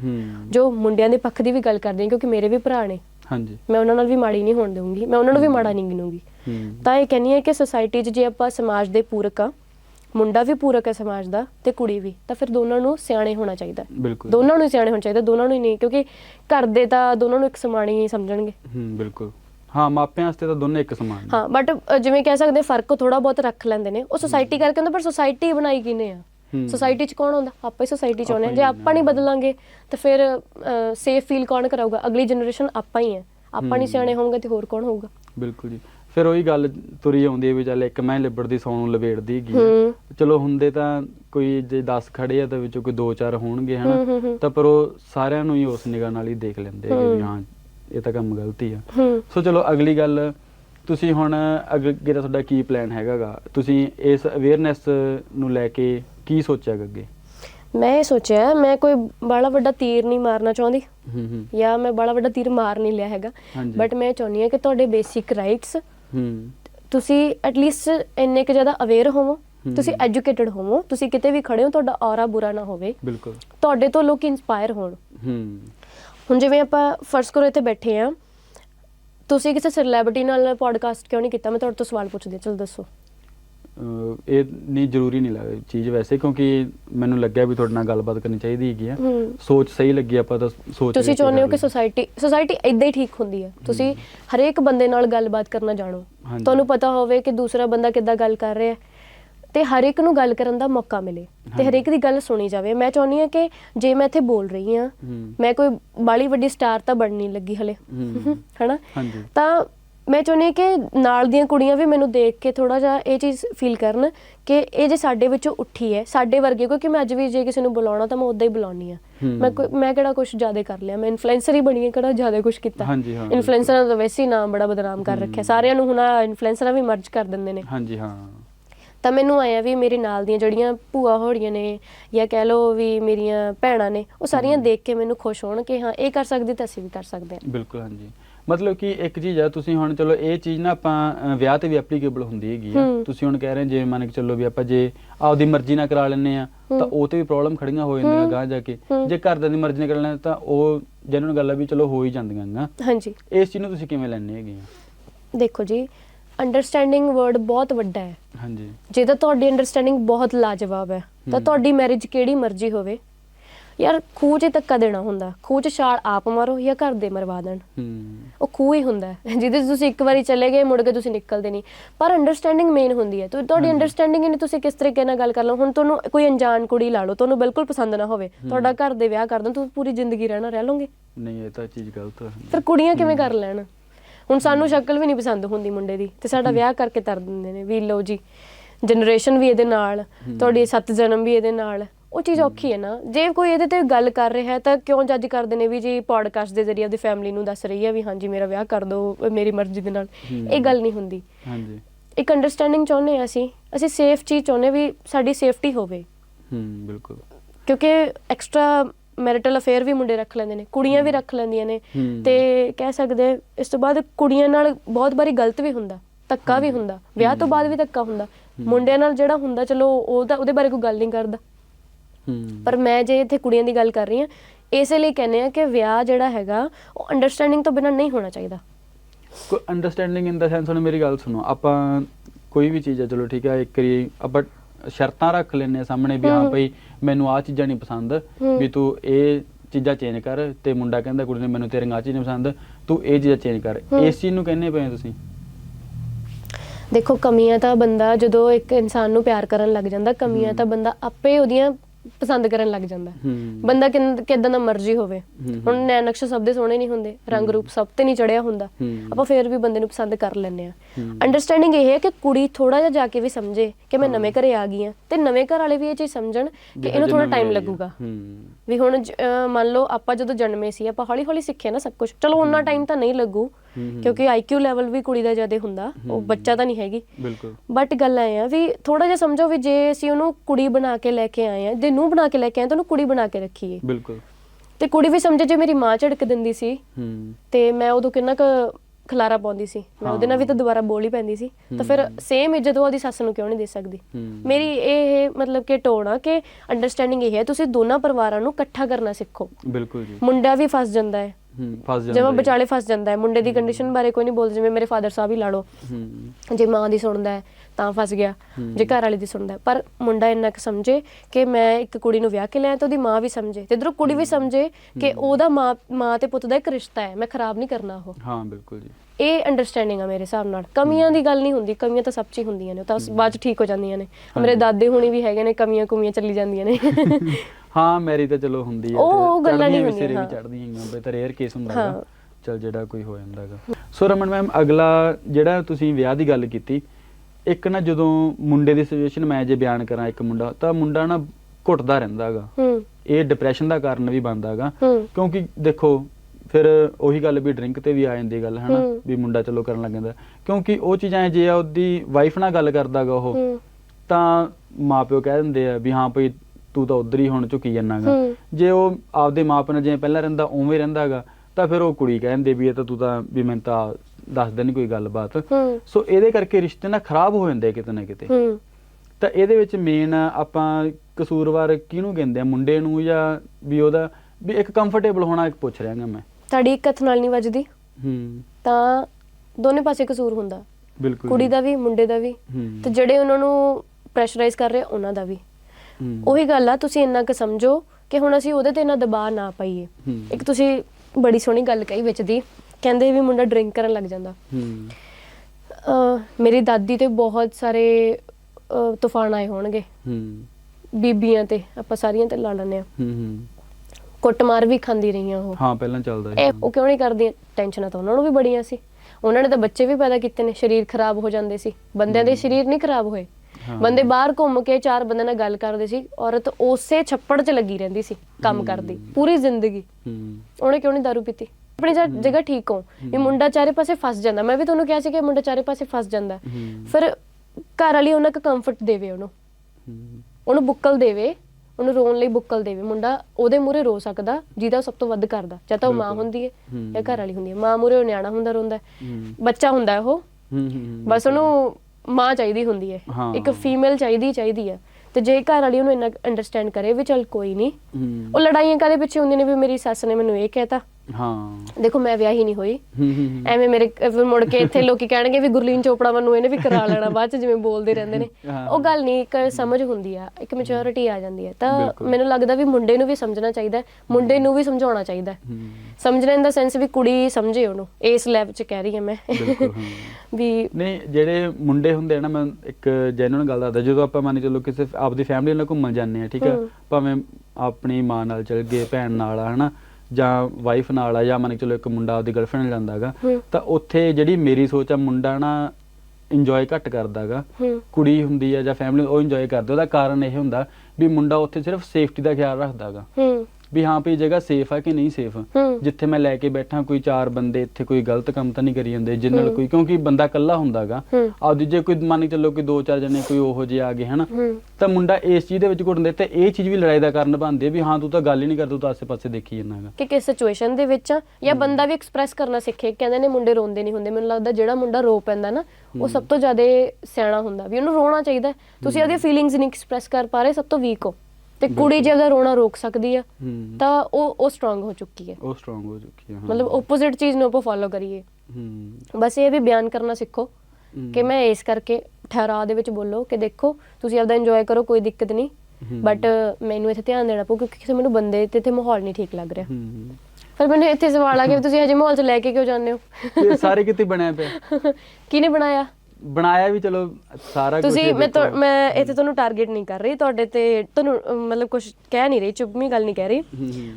ਜੋ ਮੁੰਡਿਆਂ ਦੇ ਪੱਖ ਦੀ ਵੀ ਗੱਲ ਕਰਦੀਆਂ ਕਿਉਂਕਿ ਮੇਰੇ ਵੀ ਭਰਾ ਨੇ। ਹਾਂਜੀ। ਮੈਂ ਉਹਨਾਂ ਨਾਲ ਵੀ ਮਾੜੀ ਨਹੀਂ ਹੋਣ ਦਊਂਗੀ ਮੈਂ ਉਹਨਾਂ ਨੂੰ ਵੀ ਮਾੜਾ ਨਹੀਂ ਗਿਣੂੰਗੀ। ਹੂੰ। ਤਾਂ ਇਹ ਕਹਿੰਨੀ ਹੈ ਕਿ ਸੋਸਾਇਟੀ 'ਚ ਜੇ ਆਪਾਂ ਸਮਾਜ ਦੇ ਪੂਰਕ ਆ ਮੁੰਡਾ ਵੀ ਪੂਰਕ ਹੈ ਸਮਾਜ ਦਾ ਤੇ ਕੁੜੀ ਵੀ ਤਾਂ ਫਿਰ ਦੋਨਾਂ ਨੂੰ ਸਿਆਣੇ ਹੋਣਾ ਚਾਹੀਦਾ। ਬਿਲਕੁਲ। ਦੋਨਾਂ ਨੂੰ ਸਿਆਣੇ ਹੋਣਾ ਚਾਹੀਦਾ ਦੋਨਾਂ ਨੂੰ ਹੀ ਨਹੀਂ ਕਿਉਂਕਿ ਘਰ ਦੇ ਤਾਂ ਦੋਨਾਂ ਨੂੰ ਇੱਕ ਸਮਾਨ ਹੀ ਸਮਝਣਗੇ। ਹੂੰ ਬਿਲਕੁਲ। ਹਾਂ ਮਾਪਿਆਂ ਵਾਸਤੇ ਤਾਂ ਦੋਨੇ ਇੱਕ ਸਮਾਨ ਨੇ। ਹਾਂ ਬਟ ਜਿਵੇਂ ਕਹਿ ਸਕਦੇ ਫ਼ਰਕ ਥੋੜਾ ਬਹੁਤ ਰੱਖ ਲੈਂਦੇ ਨੇ ਉਹ ਸੋਸਾਇਟੀ ਕਰਕੇ ਹੁੰਦਾ ਪਰ ਸੋਸਾਇਟੀ ਬਣਾਈ ਕਿਨੇ ਆ। ਸੋਸਾਇਟੀ 'ਚ ਕੌਣ ਹੁੰਦਾ ਆਪਾਂ ਹੀ ਸੋਸਾਇਟੀ 'ਚ ਆਪਾਂ ਜੇ ਆਪਾਂ ਨਹੀਂ ਬਦਲਾਂਗੇ ਤਾਂ ਫਿਰ ਸੇਫ ਫੀਲ ਕੌਣ ਕਰਾਊਗਾ ਅਗਲੀ ਜਨਰੇਸ਼ਨ ਆਪਾਂ ਹੀ ਹੈ ਆਪਾਂ ਨਹੀਂ। ਸਿਆਣੇ ਹੋਵਾਂਗੇ ਤੇ ਹੋਰ ਕੌਣ ਹੋਊਗਾ ਬਿਲਕੁਲ ਜੀ ਫਿਰ ਉਹੀ ਗੱਲ ਤੁਰੀ ਆਉਂਦੀ ਹੈ ਵੀ ਚੱਲ ਇੱਕ ਮੈਂ ਲਿਬੜਦੀ ਸੌ ਨੂੰ ਲਵੇੜਦੀ ਹੈਗੀ। ਚਲੋ ਹੁੰਦੇ ਤਾਂ ਕੋਈ ਜੇ 10 ਖੜੇ ਆ ਤਾਂ ਵਿੱਚੋਂ ਕੋਈ 2-4 ਹੋਣਗੇ ਹਨਾ। ਤਾਂ ਪਰ ਉਹ ਸਾਰਿਆਂ ਨੂੰ ਹੀ ਉਸ ਨਿਗਾਹ ਨਾਲ ਹੀ ਦੇਖ ਲੈਂਦੇ ਹੈਗੇ ਵੀ ਹੂੰ। ਇਹ ਤਾਂ ਕੰਮ ਗਲਤੀ ਆ। ਸੋ ਚਲੋ ਅਗਲੀ ਗੱਲ ਤੁਸੀਂ ਹੁਣ ਅੱਗੇ ਦਾ ਤੁਹਾਡਾ ਕੀ ਪਲਾਨ ਹੈਗਾਗਾ ਤੁਸੀਂ ਇਸ ਅਵੇਅਰਨੈਸ ਨੂੰ ਲੈ ਕੇ ਕੀ ਸੋਚਿਆ ਅੱਗੇ? ਮੈਂ ਇਹ ਸੋਚਿਆ ਮੈਂ ਕੋਈ ਬੜਾ ਵੱਡਾ ਤੀਰ ਨਹੀਂ ਮਾਰਨਾ ਚਾਹੁੰਦੀ। ਹੂੰ ਹੂੰ। ਜਾਂ ਮੈਂ ਬੜਾ ਵੱਡਾ ਤੀਰ ਮਾਰ ਨਹੀਂ ਲਿਆ ਹੈਗਾ। ਬਟ ਮੈਂ ਚਾਹੁੰਦੀ ਹਾਂ ਕਿ ਤੁਹਾਡੇ ਬੇਸਿਕ ਰਾਈਟਸ ਹੂੰ। ਤੁਸੀਂ ਐਟਲੀਸਟ ਇੰਨੇ ਕੁ ਜ਼ਿਆਦਾ ਅਵੇਅਰ ਹੋਵੋ। ਤੁਸੀਂ ਐਜੂਕੇਟਡ ਹੋਵੋ। ਤੁਸੀਂ ਕਿਤੇ ਵੀ ਖੜੇ ਹੋ ਤੁਹਾਡਾ ਔਰਾ ਬੁਰਾ ਨਾ ਹੋਵੇ। ਬਿਲਕੁਲ। ਤੁਹਾਡੇ ਤੋਂ ਲੋਕ ਇਨਸਪਾਇਰ ਹੋਣ। ਹੂੰ। ਹੁਣ ਜਿਵੇਂ ਆਪਾਂ ਫਰਜ਼ ਕਰੋ ਇੱਥੇ ਬੈਠੇ ਆ ਤੁਸੀਂ ਕਿਸੇ ਸੈਲੈਬ੍ਰਿਟੀ ਨਾਲ ਪੋਡਕਾਸਟ ਕਿਉਂ ਨਹੀਂ ਕੀਤਾ? ਮੈਂ ਤੁਹਾਡੇ ਤੋਂ ਸਵਾਲ ਪੁੱਛਦੀ ਚਲੋ ਦੱਸੋ। ਇਹ ਨਹੀਂ ਜ਼ਰੂਰੀ ਨਹੀਂ ਲੱਗ ਚੀਜ਼ ਵੈਸੇ ਕਿਉਂਕਿ ਮੈਨੂੰ ਲੱਗਿਆ ਵੀ ਤੁਹਾਡੇ ਨਾਲ ਗੱਲਬਾਤ ਕਰਨੀ ਚਾਹੀਦੀ ਹੈਗੀ ਆ। ਸੋਚ ਸਹੀ ਲੱਗੀ ਆਪਾਂ ਤਾਂ ਸੋਚ ਤੁਸੀਂ ਚਾਹੁੰਦੇ ਹੋ ਕਿ। ਸੋਸਾਇਟੀ ਸੋਸਾਇਟੀ ਇਦਾਂ ਹੀ ਠੀਕ ਹੁੰਦੀ ਹੈ। ਤੁਸੀਂ ਹਰੇਕ ਬੰਦੇ ਨਾਲ ਗੱਲਬਾਤ ਕਰਨਾ ਜਾਣੋ। ਤੁਹਾਨੂੰ ਪਤਾ ਹੋਵੇ ਕਿ ਦੂਸਰਾ ਬੰਦਾ ਕਿੱਦਾਂ ਗੱਲ ਕਰ ਰਿਹਾ। ਹੈ ਤੇ ਹਰੇਕ ਨੂੰ ਗੱਲ ਕਰਨ ਦਾ ਮੌਕਾ ਮਿਲੇ ਤੇ ਹਾਂਜੀ। ਹਰੇਕ ਦੀ ਗੱਲ ਸੁਣੀ ਜਾਵੇ। ਮੈਂ ਚਾਹੁੰਦੀ ਹਾਂ ਕਿ ਜੇ ਮੈਂ ਇੱਥੇ ਬੋਲ ਰਹੀ ਹਾਂ ਹੂੰ। ਮੈਂ ਕੋਈ ਬਾਲੀ ਵੱਡੀ ਸਟਾਰ ਤਾਂ ਬਣਨੀ ਲੱਗੀ ਹਲੇ। ਹਨਾ? ਤਾਂ ਮੈਂ ਚਾਹੁੰਦੀ ਕਿ ਨਾਲ ਦੀਆਂ ਕੁੜੀਆਂ ਵੀ ਮੈਨੂੰ ਦੇਖ ਕੇ ਥੋੜਾ ਜਿਹਾ ਇਹ ਚੀਜ਼ ਫੀਲ ਕਰਨ ਕਿ ਇਹ ਜੇ ਸਾਡੇ ਵਿੱਚੋਂ ਉੱਠੀ ਹੈ ਸਾਡੇ ਵਰਗੇ ਕਿਉਂਕਿ ਮੈਂ ਅੱਜ ਵੀ ਜੇ ਕਿਸੇ ਨੂੰ ਬੁਲਾਉਣਾ ਤਾਂ ਮੈਂ ਉਦਾਂ ਹੀ ਬੁਲਾਉਣੀ ਆ। ਮੈਂ ਕੋਈ- ਮੈਂ ਕਿਹੜਾ ਕੁਝ ਜ਼ਿਆਦਾ ਕਰ ਲਿਆ? ਮੈਂ ਇਨਫਲੂਐਂਸਰ ਹੀ ਬਣੀ ਕਿਹੜਾ ਜ਼ਿਆਦਾ ਕੁਝ ਕੀਤਾ? ਹਾਂਜੀ, ਹਾਂ, ਇਨਫਲੂਐਂਸਰਾਂ ਦਾ ਵੈਸੇ ਹੀ ਨਾਮ ਬੜਾ ਬਦਨਾਮ ਕਰ ਰੱਖਿਆ। ਸਾਰਿਆਂ ਨੂੰ ਹੁਣ ਇਨਫਲੂਐਂਸਰਾਂ ਵੀ ਮਰਜ ਕਰ ਦਿੰਦੇ ਨੇ। ਹਾਂਜੀ ਹਾਂ। ਤਾਂ ਮੈਨੂੰ ਆਇਆ ਵੀ ਮੇਰੇ ਨਾਲ ਦੀਆਂ ਜਿਹੜੀਆਂ ਭੂਆ ਹੋੜੀਆਂ ਨੇ ਜਾਂ ਕਹਿ ਲਓ ਵੀ ਮੇਰੀਆਂ ਭੈਣਾਂ ਨੇ ਉਹ ਸਾਰੀਆਂ ਦੇਖ ਕੇ ਮੈਨੂੰ ਖੁਸ਼ ਹੋਣ ਕਿ ਹਾਂ ਇਹ ਕਰ ਸਕਦੀ ਤਾਂ ਅਸੀਂ ਵੀ ਕਰ ਸਕਦੇ ਹਾਂ ਬਿਲਕੁਲ ਹਾਂਜੀ ਮਤਲਬ ਕਿ ਇੱਕ ਚੀਜ਼ ਆ ਤੁਸੀਂ ਹੁਣ ਚਲੋ ਇਹ ਚੀਜ਼ ਨਾ ਆਪਾਂ ਵਿਆਹ ਤੇ ਵੀ ਐਪਲੀਕੇਬਲ ਹੁੰਦੀ ਹੈਗੀ ਆ। ਤੁਸੀਂ ਹੁਣ ਕਹਿ ਰਹੇ ਜੇ ਮੰਨ ਕੇ ਚੱਲੋ ਵੀ ਆਪਾਂ ਜੇ ਆਪਦੀ ਮਰਜ਼ੀ ਨਾਲ ਕਰਾ ਲੈਂਦੇ ਆ ਤਾਂ। ਉਹ ਤੇ ਵੀ ਪ੍ਰੋਬਲਮ ਖੜੀਆਂ ਹੋ ਜਾਂਦੀਆਂ। ਗਾਂ ਜਾ ਕੇ। ਜੇ ਘਰਦਿਆਂ ਦੀ ਮਰਜ਼ੀ ਨਾਲ ਕਰ ਲੈਂਦੇ ਤਾਂ ਉਹ ਜੈਨੂਨ ਗੱਲ ਆ ਵੀ ਚਲੋ ਹੋ ਹੀ ਜਾਂਦੀਆਂ ਗਾ ਹਾਂਜੀ ਇਸ ਚੀਜ਼ ਨੂੰ ਤੁਸੀਂ ਕਿਵੇਂ ਲੈਣੇ ਹੈਗੇ ਆ ਦੇਖੋ ਜੀ ਅੰਡਰਸਟੈਂਡਿੰਗ ਵਰਡ ਬਹੁਤ ਵੱਡਾ ਹੈ। ਹਾਂਜੀ। ਜੇ ਤਾਂ ਤੁਹਾਡੀ ਅੰਡਰਸਟੈਂਡਿੰਗ ਬਹੁਤ ਲਾਜਵਾਬ ਹੈ ਤਾਂ। ਤੁਹਾਡੀ ਮੈਰਿਜ ਕਿਹੜੀ ਮਰਜ਼ੀ ਹੋਵੇ। ਯਾਰ ਖੂਹ 'ਚ ਧੱਕਾ ਦੇਣਾ ਹੁੰਦਾ ਖੂਹ 'ਚ ਛਾਲ ਆਪ ਮਾਰੋ ਜਾਂ ਘਰ ਦੇ ਮਰਵਾ ਦੇਣ। ਉਹ ਖੂਹ ਹੀ ਹੁੰਦਾ ਜਿਹਦੇ 'ਚ ਤੁਸੀਂ ਇੱਕ ਵਾਰੀ ਚਲੇ ਗਏ ਮੁੜ ਕੇ ਤੁਸੀਂ ਨਿਕਲਦੇ ਨਹੀਂ। ਪਰ ਅੰਡਰਸਟੈਂਡਿੰਗ ਮੇਨ ਹੁੰਦੀ ਹੈ। ਤੁਹਾਡੀ ਅੰਡਰਸਟੈਂਡਿੰਗ ਨਹੀਂ ਤੁਸੀਂ ਕਿਸ ਤਰੀਕੇ ਨਾਲ ਗੱਲ ਕਰ ਲਓ। ਹੁਣ ਤੁਹਾਨੂੰ ਕੋਈ ਅਣਜਾਣ ਕੁੜੀ ਲਾ ਲਓ ਤੁਹਾਨੂੰ ਬਿਲਕੁਲ ਪਸੰਦ ਨਾ ਹੋਵੇ। ਤੁਹਾਡਾ ਘਰ ਦੇ ਵਿਆਹ ਕਰ ਦੇਣ ਤੁਸੀਂ ਪੂਰੀ ਜ਼ਿੰਦਗੀ ਰਹਿਣਾ ਰਹਿ ਲਓਗੇ। ਨਹੀਂ ਇਹ ਤਾਂ ਚੀਜ਼ ਗਲਤ ਹੈ। ਫਿਰ ਕੁੜੀਆਂ ਕਿਵੇਂ ਕਰ ਲੈਣ? ਹੁਣ ਸਾਨੂੰ ਸ਼ਕਲ ਵੀ ਨਹੀਂ ਪਸੰਦ ਹੁੰਦੀ ਮੁੰਡੇ ਦੀ ਤੇ ਸਾਡਾ ਵਿਆਹ ਕਰਕੇ ਤਰ ਦਿੰਦੇ ਨੇ ਵੀ ਲਓ ਜੀ ਜਨਰੇਸ਼ਨ ਵੀ ਇਹਦੇ ਨਾਲ ਤੁਹਾਡੀ ਸੱਤ ਜਨਮ ਵੀ ਇਹਦੇ ਨਾਲ ਉਹ ਚੀਜ਼ ਔਖੀ ਹੈ ਨਾ। ਜੇ ਕੋਈ ਇਹਦੇ ਤੇ ਗੱਲ ਕਰ ਰਿਹਾ ਹੈ ਤਾਂ ਕਿਉਂ ਜੱਜ ਕਰਦੇ ਨੇ ਵੀ ਜੀ ਪੋਡਕਾਸਟ ਦੇ ਜ਼ਰੀਏ ਉਹਦੀ ਫੈਮਿਲੀ ਨੂੰ ਦੱਸ ਰਹੀ ਹੈ ਵੀ ਹਾਂਜੀ ਮੇਰਾ ਵਿਆਹ ਕਰ ਦਿਓ ਮੇਰੀ ਮਰਜ਼ੀ ਦੇ ਨਾਲ। ਇਹ ਗੱਲ ਨਹੀਂ ਹੁੰਦੀ। ਹਾਂਜੀ। ਇੱਕ ਅੰਡਰਸਟੈਂਡਿੰਗ ਚਾਹੁੰਦੇ ਹਾਂ ਅਸੀਂ ਅਸੀਂ ਸੇਫ ਚੀਜ਼ ਚਾਹੁੰਦੇ ਵੀ ਸਾਡੀ ਸੇਫਟੀ ਹੋਵੇ। ਹੂੰ ਬਿਲਕੁਲ। ਕਿਉਂਕਿ ਐਕਸਟਰਾ ਮੈਰਿਟਲ ਅਫੇਅਰ ਵੀ ਮੁੰਡੇ ਰੱਖ ਲੈਂਦੇ ਨੇ ਕੁੜੀਆਂ ਵੀ ਰੱਖ ਲੈਂਦੀਆਂ ਨੇ। ਤੇ ਕਹਿ ਸਕਦੇ ਇਸ ਤੋਂ ਬਾਅਦ ਕੁੜੀਆਂ ਨਾਲ ਬਹੁਤ ਵਾਰੀ ਗਲਤ ਵੀ ਹੁੰਦਾ ਧੱਕਾ ਵੀ ਹੁੰਦਾ ਵਿਆਹ ਤੋਂ ਬਾਅਦ ਵੀ ਧੱਕਾ ਹੁੰਦਾ ਮੁੰਡਿਆਂ ਨਾਲ ਜਿਹੜਾ ਹੁੰਦਾ ਚਲੋ ਉਹਦਾ ਉਹਦੇ ਬਾਰੇ ਕੋਈ ਗੱਲ ਨਹੀਂ ਕਰਦਾ। ਪਰ ਮੈਂ ਜੇ ਇੱਥੇ ਕੁੜੀਆਂ ਦੀ ਗੱਲ ਕਰ ਰਹੀ ਹਾਂ ਇਸੇ ਲਈ ਕਹਿੰਦੇ ਆ ਕਿ ਵਿਆਹ ਜਿਹੜਾ ਹੈਗਾ ਉਹ ਅੰਡਰਸਟੈਂਡਿੰਗ ਤੋਂ ਬਿਨਾਂ ਨਹੀਂ ਹੋਣਾ ਚਾਹੀਦਾ। ਕੋਈ ਅੰਡਰਸਟੈਂਡਿੰਗ ਇਨ ਦਾ ਸੈਂਸ ਹੁਣ ਮੇਰੀ ਗੱਲ ਸੁਣੋ ਆਪਾਂ ਕੋਈ ਵੀ ਚੀਜ਼ ਹੈ ਚਲੋ ਠੀਕ ਹੈ ਇੱਕ ਵਾਰੀ ਆਪਾਂ ਸ਼ਰਤਾਂ ਰੱਖ ਲੈਨੇ ਆ ਸਾਹਮਣੇ ਵੀ ਹਾਂ। ਭਈ ਮੈਨੂੰ ਆਹ ਚੀਜ਼ਾਂ ਨਹੀਂ ਪਸੰਦ। ਵੀ ਤੂੰ ਇਹ ਚੀਜ਼ਾਂ ਚੇਂਜ ਕਰ ਤੇ ਮੁੰਡਾ ਕਹਿੰਦਾ ਕੁੜੀ ਨੇ ਮੈਨੂੰ ਤੇਰੀਆਂ ਆਹ ਚੀਜ਼ ਨਹੀਂ ਪਸੰਦ ਤੂੰ ਇਹ ਚੀਜ਼ਾਂ ਚੇਂਜ ਕਰ। ਇਸ ਚੀਜ਼ ਨੂੰ ਕਹਿੰਦੇ ਪਏ ਤੁਸੀਂ ਦੇਖੋ ਕਮੀਆਂ ਤਾਂ ਬੰਦਾ ਜਦੋਂ ਇੱਕ ਇਨਸਾਨ ਨੂੰ ਪਿਆਰ ਕਰਨ ਲੱਗ ਜਾਂਦਾ ਕਮੀਆਂ। ਤਾਂ ਬੰਦਾ ਆਪੇ ਉਹਦੀਆਂ ਪਸੰਦ ਕਰਨ ਲੱਗ ਜਾਂਦਾ ਬੰਦਾ ਕਿਦਾਂ ਦਾ ਮਰਜ਼ੀ ਹੋਵੇ। ਹੁਣ ਨੈ ਨਕਸ਼ ਸਭ ਦੇ ਸੋਹਣੇ ਨਹੀਂ ਹੁੰਦੇ ਰੰਗ ਰੂਪ ਸਭ ਤੇ ਨਹੀਂ ਚੜਿਆ ਹੁੰਦਾ। ਆਪਾਂ ਫੇਰ ਵੀ ਬੰਦੇ ਨੂੰ ਪਸੰਦ ਕਰ ਲੈਂਦੇ ਆ। ਅੰਡਰਸਟੈਂਡਿੰਗ ਇਹ ਹੈ ਕਿ ਕੁੜੀ ਥੋੜਾ ਜਿਹਾ ਜਾ ਕੇ ਵੀ ਸਮਝੇ ਕਿ ਮੈਂ ਨਵੇਂ ਘਰੇ ਆ ਗਈ ਆ ਤੇ ਨਵੇਂ ਘਰ ਵਾਲੇ ਵੀ ਇਹ ਚੀਜ਼ ਸਮਝਣ ਕਿ ਇਹਨੂੰ ਥੋੜਾ ਟਾਈਮ ਲੱਗੂਗਾ। ਵੀ ਹੁਣ ਮੰਨ ਲਓ ਆਪਾਂ ਜਦੋਂ ਜਨਮੇ ਸੀ ਆਪਾਂ ਹੌਲੀ ਹੌਲੀ ਸਿੱਖਿਆ ਨਾ ਸਭ ਕੁਝ ਚਲੋ ਉਹਨਾਂ ਟਾਈਮ ਤਾਂ ਨਹੀਂ ਲੱਗੂ। ਕਿਉਂਕਿ ਆਈਕਿਊ ਲੈਵਲ ਵੀ ਕੁੜੀ ਦਾ ਜ਼ਿਆਦਾ ਹੁੰਦਾ ਉਹ। ਬੱਚਾ ਤਾਂ ਨਹੀਂ ਹੈਗੀ। ਬਿਲਕੁਲ। ਬਟ ਗੱਲ ਐ ਆ ਵੀ ਥੋੜਾ ਜਿਹਾ ਸਮਝੋ ਵੀ ਜੇ ਅਸੀਂ ਉਹਨੂੰ ਕੁੜੀ ਬਣਾ ਕੇ ਲੈ ਕੇ ਆਏ ਆ ਜੇ ਨੂੰ ਬਣਾ ਕੇ ਲੈ ਕੇ ਆਏ ਤਾਂ ਉਹਨੂੰ ਕੁੜੀ ਬਣਾ ਕੇ ਰੱਖੀਏ। ਬਿਲਕੁਲ। ਤੇ ਕੁੜੀ ਵੀ ਸਮਝੇ ਜੇ ਮੇਰੀ ਮਾਂ ਝੜਕ ਦਿੰਦੀ ਸੀ ਹੂੰ। ਤੇ ਮੈਂ ਉਦੋਂ ਕਿੰਨਾ ਕੁ ਖਲਾਰਾ ਪਾਉਂਦੀ ਸੀ। ਮੈਂ ਉਹਦੇ ਨਾਲ ਵੀ ਤਾਂ ਦੁਬਾਰਾ ਬੋਲ ਹੀ ਪੈਂਦੀ ਸੀ। ਤਾਂ ਫਿਰ ਸੇਮ ਇੱਜ਼ਤ ਉਹ ਉਹਦੀ ਸੱਸ ਨੂੰ ਕਿਉਂ ਨਹੀਂ ਦੇ ਸਕਦੀ? ਮੇਰੀ ਇਹ ਮਤਲਬ ਕਿ ਟੋਣਾ ਕਿ ਅੰਡਰਸਟੈਂਡਿੰਗ ਇਹ ਹੈ ਤੁਸੀਂ ਦੋਨਾਂ ਪਰਿਵਾਰਾਂ ਨੂੰ ਇਕੱਠਾ ਕਰਨਾ ਸਿੱਖੋ। ਬਿਲਕੁਲ ਜੀ। ਮੁੰਡਾ ਵੀ ਫਸ ਜਾਂਦਾ ਹੈ। ਹੂੰ ਫਸ ਜਾਂਦਾ ਜਿਵੇਂ। ਵਿਚਾਲੇ ਫਸ ਜਾਂਦਾ ਹੈ। ਮੁੰਡੇ ਦੀ ਕੰਡੀਸ਼ਨ ਬਾਰੇ ਕੋਈ ਨਹੀਂ ਬੋਲਦਾ ਜਿਵੇਂ ਮੇਰੇ ਫਾਦਰ ਸਾਹਿਬ ਹੀ ਲਾ ਲਓ। ਹੂੰ। ਜੇ ਮਾਂ ਦੀ ਸੁਣਦਾ ਹੈ ਤਾਂ ਫਸ ਗਿਆ। ਜੇ ਘਰ ਵਾਲੀ ਦੀ ਸੁਣਦਾ। ਪਰ ਮੁੰਡਾ ਇੰਨਾ ਕੁ ਸਮਝੇ ਕਿ ਮੈਂ ਇੱਕ ਕੁੜੀ ਨੂੰ ਵਿਆਹ ਕੇ ਲਿਆ ਤਾਂ ਉਹਦੀ ਮਾਂ ਵੀ ਸਮਝੇ। ਤੇ ਇਧਰੋਂ ਕੁੜੀ ਵੀ ਸਮਝੇ ਕਿ ਉਹਦਾ ਮਾਂ ਮਾਂ ਤੇ ਪੁੱਤ ਦਾ ਇੱਕ ਰਿਸ਼ਤਾ ਹੈ। ਮੈਂ ਖਰਾਬ ਨਹੀਂ ਕਰਨਾ ਉਹ। ਹਾਂ ਬਿਲਕੁਲ ਜੀ। ਇਹ ਅੰਡਰਸਟੈਂਡਿੰਗ ਆ ਮੇਰੇ ਹਿਸਾਬ ਨਾਲ। ਕਮੀਆਂ ਦੀ ਗੱਲ ਨਹੀਂ ਹੁੰਦੀ ਕਮੀਆਂ ਤਾਂ ਸਭ 'ਚ ਹੀ ਹੁੰਦੀਆਂ ਨੇ ਉਹ ਤਾਂ ਬਾਅਦ 'ਚ ਠੀਕ ਹੋ ਜਾਂਦੀਆਂ ਨੇ। ਮੇਰੇ ਦਾਦੇ ਹੁਣੀ ਵੀ ਹੈਗੇ ਨੇ ਕਮੀਆਂ ਕੁਮੀਆਂ ਚੱਲੀ ਜਾਂਦੀਆਂ ਨੇ। ਹਾਂ ਮੇਰੀ ਤਾਂ ਚਲੋ ਹੁੰਦੀ ਹੈ ਉਹ- ਗੱਲਾਂ ਨਹੀਂ ਹੁੰਦੀਆਂ, ਸਿਰੇ ਵੀ। ਚੜਦੀਆਂ ਹੈਗੀਆਂ ਬਈ ਤਾਂ ਰੇਅਰ ਕੇਸ ਹੁੰਦਾ ਹਾਂ। ਹੈਗਾ ਚਲ ਜਿਹੜਾ ਕੋਈ ਹੋ ਜਾਂਦਾ ਹੈਗਾ। ਸੋ ਰਮਨ ਮੈਮ ਅਗਲਾ ਜਿਹੜਾ ਤੁਸੀਂ ਵਿਆਹ ਦੀ ਗੱਲ ਕੀਤੀ ਇੱਕ ਨਾ ਜਦੋਂ ਮੁੰਡੇ ਦੀ ਸਿਚੁਏਸ਼ਨ ਮੈਂ ਜੇ ਬਿਆਨ ਕਰਾਂ ਇੱਕ ਮੁੰਡਾ ਤਾਂ ਮੁੰਡਾ ਨਾ ਘੁੱਟਦਾ ਰਹਿੰਦਾ ਹੈਗਾ। ਹੂੰ। ਇਹ ਡਿਪਰੈਸ਼ਨ ਦਾ ਕਾਰਨ ਵੀ ਬਣਦਾ ਹੈਗਾ। ਕਿਉਂਕਿ ਦੇਖੋ ਫਿਰ ਉਹੀ ਗੱਲ ਵੀ ਡਰਿੰਕ ਤੇ ਵੀ ਆ ਜਾਂਦੀ ਗੱਲ ਹਨਾ। ਵੀ ਮੁੰਡਾ ਚਲੋ ਕਰਨ ਲੱਗ ਜਾਂਦਾ। ਕਿਉਂਕਿ ਉਹ ਚੀਜ਼ਾਂ ਜੇ ਆ ਉਹਦੀ ਵਾਈਫ ਨਾਲ ਗੱਲ ਕਰਦਾਗਾ ਉਹ ਤਾਂ ਮਾਪਿਓ ਕਹਿ ਦਿੰਦੇ ਆ ਵੀ ਹਾਂ ਭਈ ਤੂੰ ਤਾਂ ਉਧਰ ਹੀ ਹੁਣ ਝੁਕੀ ਜਾਣਾਗਾ। ਜੇ ਉਹ ਆਪਦੇ ਮਾਪਿਆਂ ਨਾਲ ਜਿਵੇਂ ਪਹਿਲਾਂ ਰਹਿੰਦਾ ਉਵੇਂ ਰਹਿੰਦਾਗਾ ਤਾਂ ਫਿਰ ਉਹ ਕੁੜੀ ਕਹਿੰਦੇ ਵੀ ਇਹ ਤਾਂ ਤੂੰ ਤਾਂ ਵੀ ਮੈਨੂੰ ਤਾਂ ਦੱਸਦਾ ਨਹੀਂ ਕੋਈ ਗੱਲਬਾਤ। ਸੋ ਇਹਦੇ ਕਰਕੇ ਰਿਸ਼ਤੇ ਨਾ ਖਰਾਬ ਹੋ ਜਾਂਦੇ ਕਿਤੇ ਨਾ ਕਿਤੇ। ਤਾਂ ਇਹਦੇ ਵਿੱਚ ਮੇਨ ਆਪਾਂ ਕਸੂਰਵਾਰ ਕਿਹਨੂੰ ਕਹਿੰਦੇ ਆ? ਮੁੰਡੇ ਨੂੰ ਜਾਂ ਵੀ ਉਹਦਾ? ਵੀ ਇੱਕ ਕੰਫਰਟੇਬਲ ਹੋਣਾ ਇੱਕ ਪੁੱਛ ਰਿਹਾਗਾ ਮੈਂ। ਤੁਹਾਡੀ ਇੱਕ ਹੱਥ ਨਾਲ ਨਹੀਂ ਵੱਜਦੀ ਹੂੰ। ਤਾਂ ਦੋਨੇ ਪਾਸੇ ਕਸੂਰ ਹੁੰਦਾ। ਬਿਲਕੁਲ ਕੁੜੀ। ਦਾ ਵੀ ਮੁੰਡੇ ਦਾ ਵੀ। ਤੇ ਜਿਹੜੇ ਉਹਨਾਂ ਨੂੰ ਪ੍ਰੈਸ਼ਰਾਈਜ਼ ਕਰ ਰਹੇ ਉਹਨਾਂ ਦਾ ਵੀ। ਉਹੀ ਗੱਲ ਆ ਤੁਸੀਂ ਇੰਨਾ ਕੁ ਸਮਝੋ ਕਿ ਹੁਣ ਅਸੀਂ ਉਹਦੇ ਤੇ ਨਾ ਦਬਾਅ ਨਾ ਪਾਈਏ। ਇੱਕ ਤੁਸੀਂ ਬੜੀ ਸੋਹਣੀ ਗੱਲ ਕਹੀ ਵਿੱਚ ਦੀ ਕਹਿੰਦੇ ਵੀ ਮੁੰਡਾ ਡਰਿੰਕ ਕਰਨ ਲੱਗ ਜਾਂਦਾ। ਹੂੰ। ਮੇਰੀ ਦਾਦੀ ਤੇ ਬਹੁਤ ਸਾਰੇ ਤੂਫਾਨ ਆਏ ਹੋਣਗੇ। ਹੂੰ। ਬੀਬੀਆਂ ਤੇ ਆਪਾਂ ਸਾਰੀਆਂ ਤੇ ਲਾ ਲੈਂਦੇ ਆ ਹੂੰ ਹੂੰ। ਕੁੱਟਮਾਰ ਵੀ ਖਾਂਦੀ ਰਹੀਆਂ ਉਹ। ਹਾਂ ਪਹਿਲਾਂ ਚੱਲਦਾ ਇਹ ਉਹ ਕਿਉਂ ਨਹੀਂ ਕਰਦੀਆਂ ਟੈਨਸ਼ਨਾਂ ਤਾਂ ਉਹਨਾਂ ਨੂੰ ਵੀ ਬੜੀਆਂ ਸੀ। ਉਹਨਾਂ ਨੇ ਤਾਂ ਬੱਚੇ ਵੀ ਪੈਦਾ ਕੀਤੇ ਨੇ ਸਰੀਰ ਖਰਾਬ ਹੋ ਜਾਂਦੇ ਸੀ। ਬੰਦਿਆਂ ਦੇ ਸਰੀਰ ਨਹੀਂ ਖਰਾਬ ਹੋਏ। ਬੰਦੇ ਬਾਹਰ ਘੁੰਮ ਕੇ ਚਾਰ ਬੰਦਿਆਂ ਨਾਲ ਗੱਲ ਕਰਦੇ ਸੀ ਔਰਤ ਉਸੇ ਛੱਪੜ 'ਚ ਲੱਗੀ ਰਹਿੰਦੀ ਸੀ ਕੰਮ ਕਰਦੀ ਪੂਰੀ ਜ਼ਿੰਦਗੀ। ਹੂੰ। ਉਹਨੇ ਕਿਉਂ ਨਹੀਂ ਦਾਰੂ ਪੀਤੀ? ਆਪਣੀ ਜਗ੍ਹਾ- ਠੀਕ ਹੋ। ਇਹ ਮੁੰਡਾ ਚਾਰੇ ਪਾਸੇ ਫਸ ਜਾਂਦਾ। ਮੈਂ ਵੀ ਤੁਹਾਨੂੰ ਕਿਹਾ ਸੀ ਕਿ ਮੁੰਡਾ ਚਾਰੇ ਪਾਸੇ ਫਸ ਜਾਂਦਾ। ਫਿਰ ਘਰ ਵਾਲੀ ਉਹਨਾਂ ਕੁ ਕੰਫਰਟ ਦੇਵੇ ਉਹਨੂੰ। ਉਹਨੂੰ ਬੁੱਕਲ ਦੇਵੇ ਉਹਨੂੰ ਰੋਣ ਲਈ ਬੁੱਕਲ ਦੇਵੇ। ਮੁੰਡਾ ਉਹਦੇ ਮੂਹਰੇ ਰੋ ਸਕਦਾ ਜਿਹਦਾ ਉਹ ਸਭ ਤੋਂ ਵੱਧ ਕਰਦਾ। ਜਾਂ ਤਾਂ ਉਹ ਮਾਂ। ਹੁੰਦੀ ਹੈ। ਜਾਂ ਘਰ ਵਾਲੀ ਹੁੰਦੀ ਹੈ। ਮਾਂ ਮੂਹਰੇ ਉਹ ਨਿਆਣਾ ਹੁੰਦਾ ਰੋਂਦਾ ਹੈ। ਬੱਚਾ ਹੁੰਦਾ ਹੈ ਉਹ। ਬਸ ਉਹਨੂੰ ਮਾਂ ਚਾਹੀਦੀ ਹੁੰਦੀ ਹੈ। ਹਾਂ। ਇੱਕ ਫੀਮੇਲ ਚਾਹੀਦੀ ਚਾਹੀਦੀ ਹੈ। ਤੇ ਜੇ ਘਰ ਵਾਲੀ ਉਹਨੂੰ ਇੰਨਾ ਅੰਡਰਸਟੈਂਡ ਕਰੇ ਵੀ ਚਲ ਕੋਈ ਨਹੀਂ। ਉਹ ਲੜਾਈਆਂ ਕਾਦੇ ਪਿੱਛੇ ਹੁੰਦੀਆਂ ਨੇ ਵੀ ਮੇਰੀ ਸੱਸ ਨੇ ਮੈਨੂੰ ਇਹ ਕਹਿਤਾ। ਹਾਂ ਦੇਖੋ ਮੈਂ ਵਿਆਹੀ ਨਹੀਂ ਹੋਈ। ਐਵੇਂ ਮੇਰੇ ਫਿਰ ਮੁੜ ਕੇ ਇੱਥੇ ਲੋਕੀ ਕਹਿਣਗੇ ਵੀ ਗੁਰਲੀਨ ਚੋਪੜਾ ਮੈਨੂੰ ਇਹਨੇ ਵੀ ਕਰਾ ਲੈਣਾ ਬਾਅਦ ਚ ਜਿਵੇਂ ਬੋਲਦੇ ਰਹਿੰਦੇ ਨੇ। ਉਹ ਗੱਲ ਨਹੀਂ ਇੱਕ ਸਮਝ ਹੁੰਦੀ ਆ ਇੱਕ ਮੈਚੁਰਿਟੀ ਆ ਜਾਂਦੀ ਹੈ ਤਾਂ। ਮੈਨੂੰ ਲੱਗਦਾ ਵੀ ਮੁੰਡੇ ਨੂੰ ਵੀ ਸਮਝਣਾ ਚਾਹੀਦਾ ਮੁੰਡੇ ਨੂੰ ਵੀ ਸਮਝਾਉਣਾ ਚਾਹੀਦਾ ਸਮਝਣਾ ਇਨ ਦਾ ਸੈਂਸ ਵੀ ਕੁੜੀ ਸਮਝੇ ਉਹਨੂੰ ਇਸ ਲੈਵਲ ਚ ਕਹਿ ਰਹੀ ਹਾਂ ਮੈਂ ਵੀ ਨਹੀਂ ਜਿਹੜੇ ਮੁੰਡੇ ਹੁੰਦੇ ਆ ਨਾ ਮੈਂ ਇੱਕ ਜੈਨੂਨ ਗੱਲ ਦੱਸਦਾ ਜਦੋਂ ਆਪਾਂ ਮੰਨ ਕੇ ਚੱਲੋ ਕਿਸੇ ਆਪਦੀ ਫੈਮਿਲੀ ਨਾਲ ਘੁੰਮਣ ਜਾਂਦੇ ਆ ਠੀਕ ਆ। ਭਾਵੇਂ ਆਪਣੀ ਮਾਂ ਨਾਲ ਚਲ ਗਏ ਭੈਣ ਨਾਲ ਆ ਹਨਾ ਜਾਂ ਵਾਈਫ ਨਾਲ ਆ ਜਾਂ ਮੰਨ ਕੇ ਚੱਲੋ ਇੱਕ ਮੁੰਡਾ ਆਪਦੀ ਗਰਲਫ੍ਰੈਂਡ ਨਾਲ ਜਾਂਦਾਗਾ। ਤਾਂ ਉੱਥੇ ਜਿਹੜੀ ਮੇਰੀ ਸੋਚ ਆ ਮੁੰਡਾ ਨਾ ਇੰਜੋਏ ਘੱਟ ਕਰਦਾਗਾ। ਕੁੜੀ ਹੁੰਦੀ ਆ ਜਾਂ ਫੈਮਿਲੀ ਉਹ ਇੰਜੋਏ ਕਰਦੇ ਉਹਦਾ ਕਾਰਨ ਇਹ ਹੁੰਦਾ ਵੀ ਮੁੰਡਾ ਉੱਥੇ ਸਿਰਫ ਸੇਫਟੀ ਦਾ ਖਿਆਲ ਰੱਖਦਾਗਾ। ਵੀ ਹਾਂ ਵੀ ਇਹ ਜਗ੍ਹਾ ਸੇਫ ਆ ਕਿ ਨਹੀਂ ਸੇਫ ਜਿੱਥੇ ਮੈਂ ਲੈ ਕੇ ਬੈਠਾ ਕੋਈ ਚਾਰ ਬੰਦੇ ਇੱਥੇ ਕੋਈ ਗਲਤ ਕੰਮ ਤਾਂ ਨਹੀਂ ਕਰੀ ਜਾਂਦੇ ਜਿੰਨ ਨਾਲ। ਕੋਈ ਕਿਉਂਕਿ ਬੰਦਾ ਇਕੱਲਾ ਹੁੰਦਾਗਾ। ਹੂੰ। ਆਪਦੀ ਜੇ ਕੋਈ ਮੰਨ ਕੇ ਚੱਲੋ ਕਿ ਦੋ ਚਾਰ ਜਣੇ ਕੋਈ ਉਹੋ ਜਿਹੇ ਆ ਗਏ ਹਨਾ? ਤਾਂ ਮੁੰਡਾ ਇਸ ਚੀਜ਼ ਦੇ ਵਿੱਚ ਘੁੱਟਦੇ ਤੇ ਇਹ ਚੀਜ਼ ਵੀ ਲੜਾਈ ਦਾ ਕਾਰਨ ਬਣਦੀ ਹੈ ਵੀ ਹਾਂ ਤੂੰ ਤਾਂ ਗੱਲ ਹੀ ਨਹੀਂ ਕਰਦਾ ਤੂੰ ਤਾਂ ਆਸੇ-ਪਾਸੇ ਦੇਖੀ ਜਾਂਦਾਗਾ। ਕਿ ਕਿਸ ਸਿਚੁਏਸ਼ਨ ਦੇ ਵਿੱਚ ਆ ਜਾਂ ਬੰਦਾ ਵੀ ਐਕਸਪ੍ਰੈਸ ਕਰਨਾ ਸਿੱਖੇ ਕਹਿੰਦੇ ਨੇ ਮੁੰਡੇ ਰੋਂਦੇ ਨਹੀਂ ਹੁੰਦੇ ਮੈਨੂੰ ਲੱਗਦਾ ਜਿਹੜਾ ਮੁੰਡਾ ਰੋ ਪੈਂਦਾ ਨਾ ਉਹ ਸਭ ਤੋਂ ਜ਼ਿਆਦਾ ਸਿਆਣਾ ਹੁੰਦਾ ਵੀ ਉਹਨੂੰ ਰੋਣਾ ਚਾਹੀਦਾ। ਤੁਸੀਂ ਉਹਦੀਆਂ ਫੀਲਿੰਗਸ ਨਹੀਂ ਐਕਸਪ੍ਰੈਸ ਕਰ ਪਾ ਰਹੇ ਸਭ ਤੋਂ ਵੀਕ ਹੋ। ਤੇ ਕੁੜੀ ਜੇ ਉਹਦਾ ਰੋਣਾ ਰੋਕ ਸਕਦੀ ਆ ਹੂੰ। ਤਾਂ ਉਹ ਉਹ ਸਟਰੋਂਗ ਹੋ ਚੁੱਕੀ ਹੈ। ਉਹ ਸਟਰੋਂਗ ਹੋ ਚੁੱਕੀ ਹੈ ਹਾਂ। ਮਤਲਬ ਆਪੋਜ਼ਿਟ ਚੀਜ਼ ਨੂੰ ਆਪਾਂ ਫੋਲੋ ਕਰੀਏ। ਹੂੰ। ਬਸ ਇਹ ਵੀ ਬਿਆਨ ਕਰਨਾ ਸਿੱਖੋ। ਕਿ ਮੈਂ ਇਸ ਕਰਕੇ ਠਹਿਰਾ ਦੇ ਵਿੱਚ ਬੋਲੋ ਕਿ ਦੇਖੋ ਤੁਸੀਂ ਆਪਦਾ ਇੰਜੋਏ ਕਰੋ ਕੋਈ ਦਿੱਕਤ ਨਹੀਂ। ਬਟ ਮੈਨੂੰ ਇੱਥੇ ਧਿਆਨ ਦੇਣਾ ਪਊ ਕਿਉਂਕਿ ਕਿਸੇ ਮੈਨੂੰ ਬੰਦੇ ਤੇ ਇੱਥੇ ਮਾਹੌਲ ਨਹੀਂ ਠੀਕ ਲੱਗ ਰਿਹਾ। ਹੂੰ। ਪਰ ਮੈਨੂੰ ਇੱਥੇ ਸਵਾਲ ਆ ਕਿ ਵੀ ਤੁਸੀਂ ਹਜੇ ਮਾਹੌਲ 'ਚ ਲੈ ਕੇ ਕਿਉਂ ਜਾਂਦੇ ਹੋ? ਇਹ ਸਾਰੇ ਕਿਤੇ ਬਣਿਆ ਪਿਆ। ਕਿਹਨੇ ਬਣਾਇਆ? ਬਣਾਇਆ ਵੀ ਚਲੋ ਸਾਰਾ ਕੁਝ ਤੁਸੀਂ ਮੈਂ ਤੁਹਾ- ਮੈਂ ਇੱਥੇ ਤੁਹਾਨੂੰ ਟਾਰਗੇਟ ਨਹੀਂ ਕਰ ਰਹੀ ਤੁਹਾਡੇ ਤੇ ਤੁਹਾਨੂੰ ਅਹ, ਮਤਲਬ ਕੁਝ ਕਹਿ ਨਹੀਂ ਰਹੀ ਚੁੱਪਵੀਂ ਗੱਲ ਨਹੀਂ ਕਹਿ ਰਹੀ।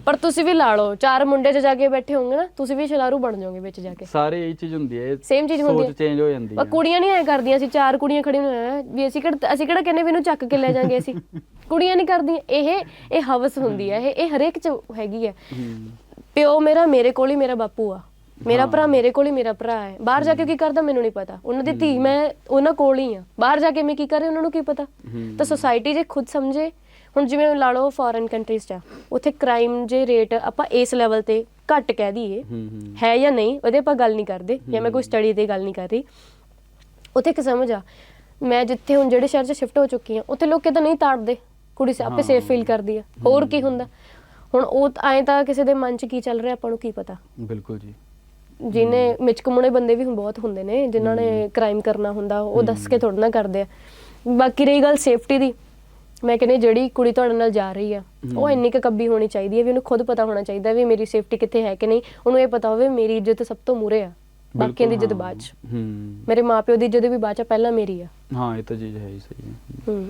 ਪਰ ਤੁਸੀਂ ਵੀ ਲਾ ਲਓ ਚਾਰ ਮੁੰਡੇ 'ਚ ਜਾ ਕੇ ਬੈਠੇ ਹੋਗੇ ਨਾ ਤੁਸੀਂ ਵੀ ਸ਼ਲਾਰੂ ਬਣ ਜਾਓਗੇ ਵਿੱਚ ਜਾ ਕੇ। ਸਾਰੇ ਇਹ ਚੀਜ਼ ਹੁੰਦੀ ਹੈ Same ਚੀਜ਼ ਹੁੰਦੀ ਹੈ। ਸੋਚ ਚੇਂਜ ਹੋ ਜਾਂਦੀ ਪਰ ਹੈ। ਕੁੜੀਆਂ ਨਹੀਂ ਐ ਕਰਦੀਆਂ ਸੀ ਚਾਰ ਕੁੜੀਆਂ ਖੜੀਆਂ ਹੋਈਆਂ ਵੀ ਅਸੀਂ ਕਿਹੜਾ ਅਸੀਂ ਕਿਹੜਾ ਕਹਿੰਦੇ ਵੀ ਇਹਨੂੰ ਚੱਕ ਕੇ ਲੈ ਜਾਾਂਗੇ ਅਸੀਂ। ਕੁੜੀਆਂ ਨਹੀਂ ਕਰਦੀਆਂ ਇਹ ਇਹ ਹਵਸ ਹੁੰਦੀ ਹੈ ਇਹ ਇਹ ਹਰੇਕ 'ਚ ਹੈਗੀ ਹੈ। ਹੂੰ। ਪਿਓ ਮੇਰਾ ਮੇਰੇ ਕੋਲ ਹੀ ਮੇਰਾ ਬਾਪੂ ਆ। ਮੇਰਾ ਭਰਾ ਮੇਰੇ ਕੋਲ ਹੀ ਮੇਰਾ ਭਰਾ ਹੈ। ਬਾਹਰ ਜਾ ਕੇ ਕੀ ਕਰਦਾ ਮੈਨੂੰ ਨਹੀਂ ਪਤਾ। ਉਹਨਾਂ ਦੀ ਧੀ ਮੈਂ ਉਹਨਾਂ ਕੋਲ ਹੀ ਆ ਬਾਹਰ ਜਾ ਕੇ ਮੈਂ ਕੀ ਕਰ ਰਹੀ ਉਹਨਾਂ ਨੂੰ ਕੀ ਪਤਾ। ਤਾਂ ਸੋਸਾਇਟੀ ਜੇ ਖੁਦ ਸਮਝੇ ਹੁਣ ਜਿਵੇਂ ਲਾ ਲਓ ਫੋਰਨ ਕੰਟਰੀਜ਼ 'ਚ ਉੱਥੇ ਕ੍ਰਾਈਮ ਜੇ ਰੇਟ ਆਪਾਂ ਇਸ ਲੈਵਲ ਤੇ ਘੱਟ ਕਹਿ ਦਈਏ ਹੂੰ ਜਾਂ ਨਹੀਂ ਉਹਦੇ ਆਪਾਂ ਗੱਲ ਨਹੀਂ ਕਰਦੇ ਜਾਂ ਮੈਂ ਕੋਈ ਸਟੱਡੀ ਤੇ ਗੱਲ ਨਹੀਂ ਕਰ ਰਹੀ। ਉੱਥੇ ਇੱਕ ਸਮਝ ਆ ਮੈਂ ਜਿੱਥੇ ਹੁਣ ਜਿਹੜੇ ਸ਼ਹਿਰ 'ਚ ਸ਼ਿਫਟ ਹੋ ਚੁੱਕੀ ਆ ਉੱਥੇ ਲੋਕ ਤਾਂ ਨਹੀਂ ਤਾੜਦੇ। ਕੁੜੀ ਆਪੇ। ਸੇਫ ਫੀਲ ਕਰਦੀ ਆ। ਹੋਰ ਕੀ ਹੁੰਦਾ? ਹੁਣ ਉਹ ਐਂ ਤਾਂ ਕਿਸੇ ਦੇ ਮਨ 'ਚ ਕੀ ਚੱਲ ਰਿਹਾ ਆਪਾਂ ਨੂੰ ਕੀ ਪਤਾ? ਬਿਲਕੁਲ ਜੀ। ਜਿਹਨੇ ਮਿਚਕਮੁਣੇ ਬੰਦੇ ਵੀ ਬਹੁਤ ਹੁੰਦੇ ਨੇ ਜਿਨ੍ਹਾਂ ਨੇ ਕ੍ਰਾਈਮ ਕਰਨਾ ਹੁੰਦਾ ਉਹ ਦੱਸ ਕੇ ਥੋੜਾ ਨਾ ਕਰਦੇ ਆ। ਬਾਕੀ ਰਹੀ ਗੱਲ ਸੇਫਟੀ ਦੀ ਮੈਂ ਕਹਿੰਦੀ ਜਿਹੜੀ ਕੁੜੀ ਤੁਹਾਡੇ ਨਾਲ ਜਾ ਰਹੀ ਆ ਉਹ ਇੰਨੀ ਕੁ ਕੱਬੀ ਹੋਣੀ ਚਾਹੀਦੀ ਹੈ ਵੀ ਉਹਨੂੰ ਖੁਦ ਪਤਾ ਹੋਣਾ ਚਾਹੀਦਾ ਵੀ ਮੇਰੀ ਸੇਫਟੀ ਕਿੱਥੇ ਹੈ ਕਿ ਨਹੀਂ। ਉਹਨੂੰ ਇਹ ਪਤਾ ਹੋਵੇ ਮੇਰੀ ਇੱਜ਼ਤ ਸਭ ਤੋਂ ਮੂਰੇ ਆ ਬਾਕੀਆਂ ਦੀ ਇੱਜ਼ਤ ਬਾਅਦ ਚ। ਮੇਰੇ ਮਾਪਿਓ ਦੀ ਇੱਜ਼ਤ ਵੀ ਬਾਅਦ ਚ ਪਹਿਲਾਂ ਮੇਰੀ ਆ। ਹਾਂ ਇਹ ਤਾਂ ਚੀਜ਼ ਹੈ ਹੀ ਸਹੀ ਹੈ।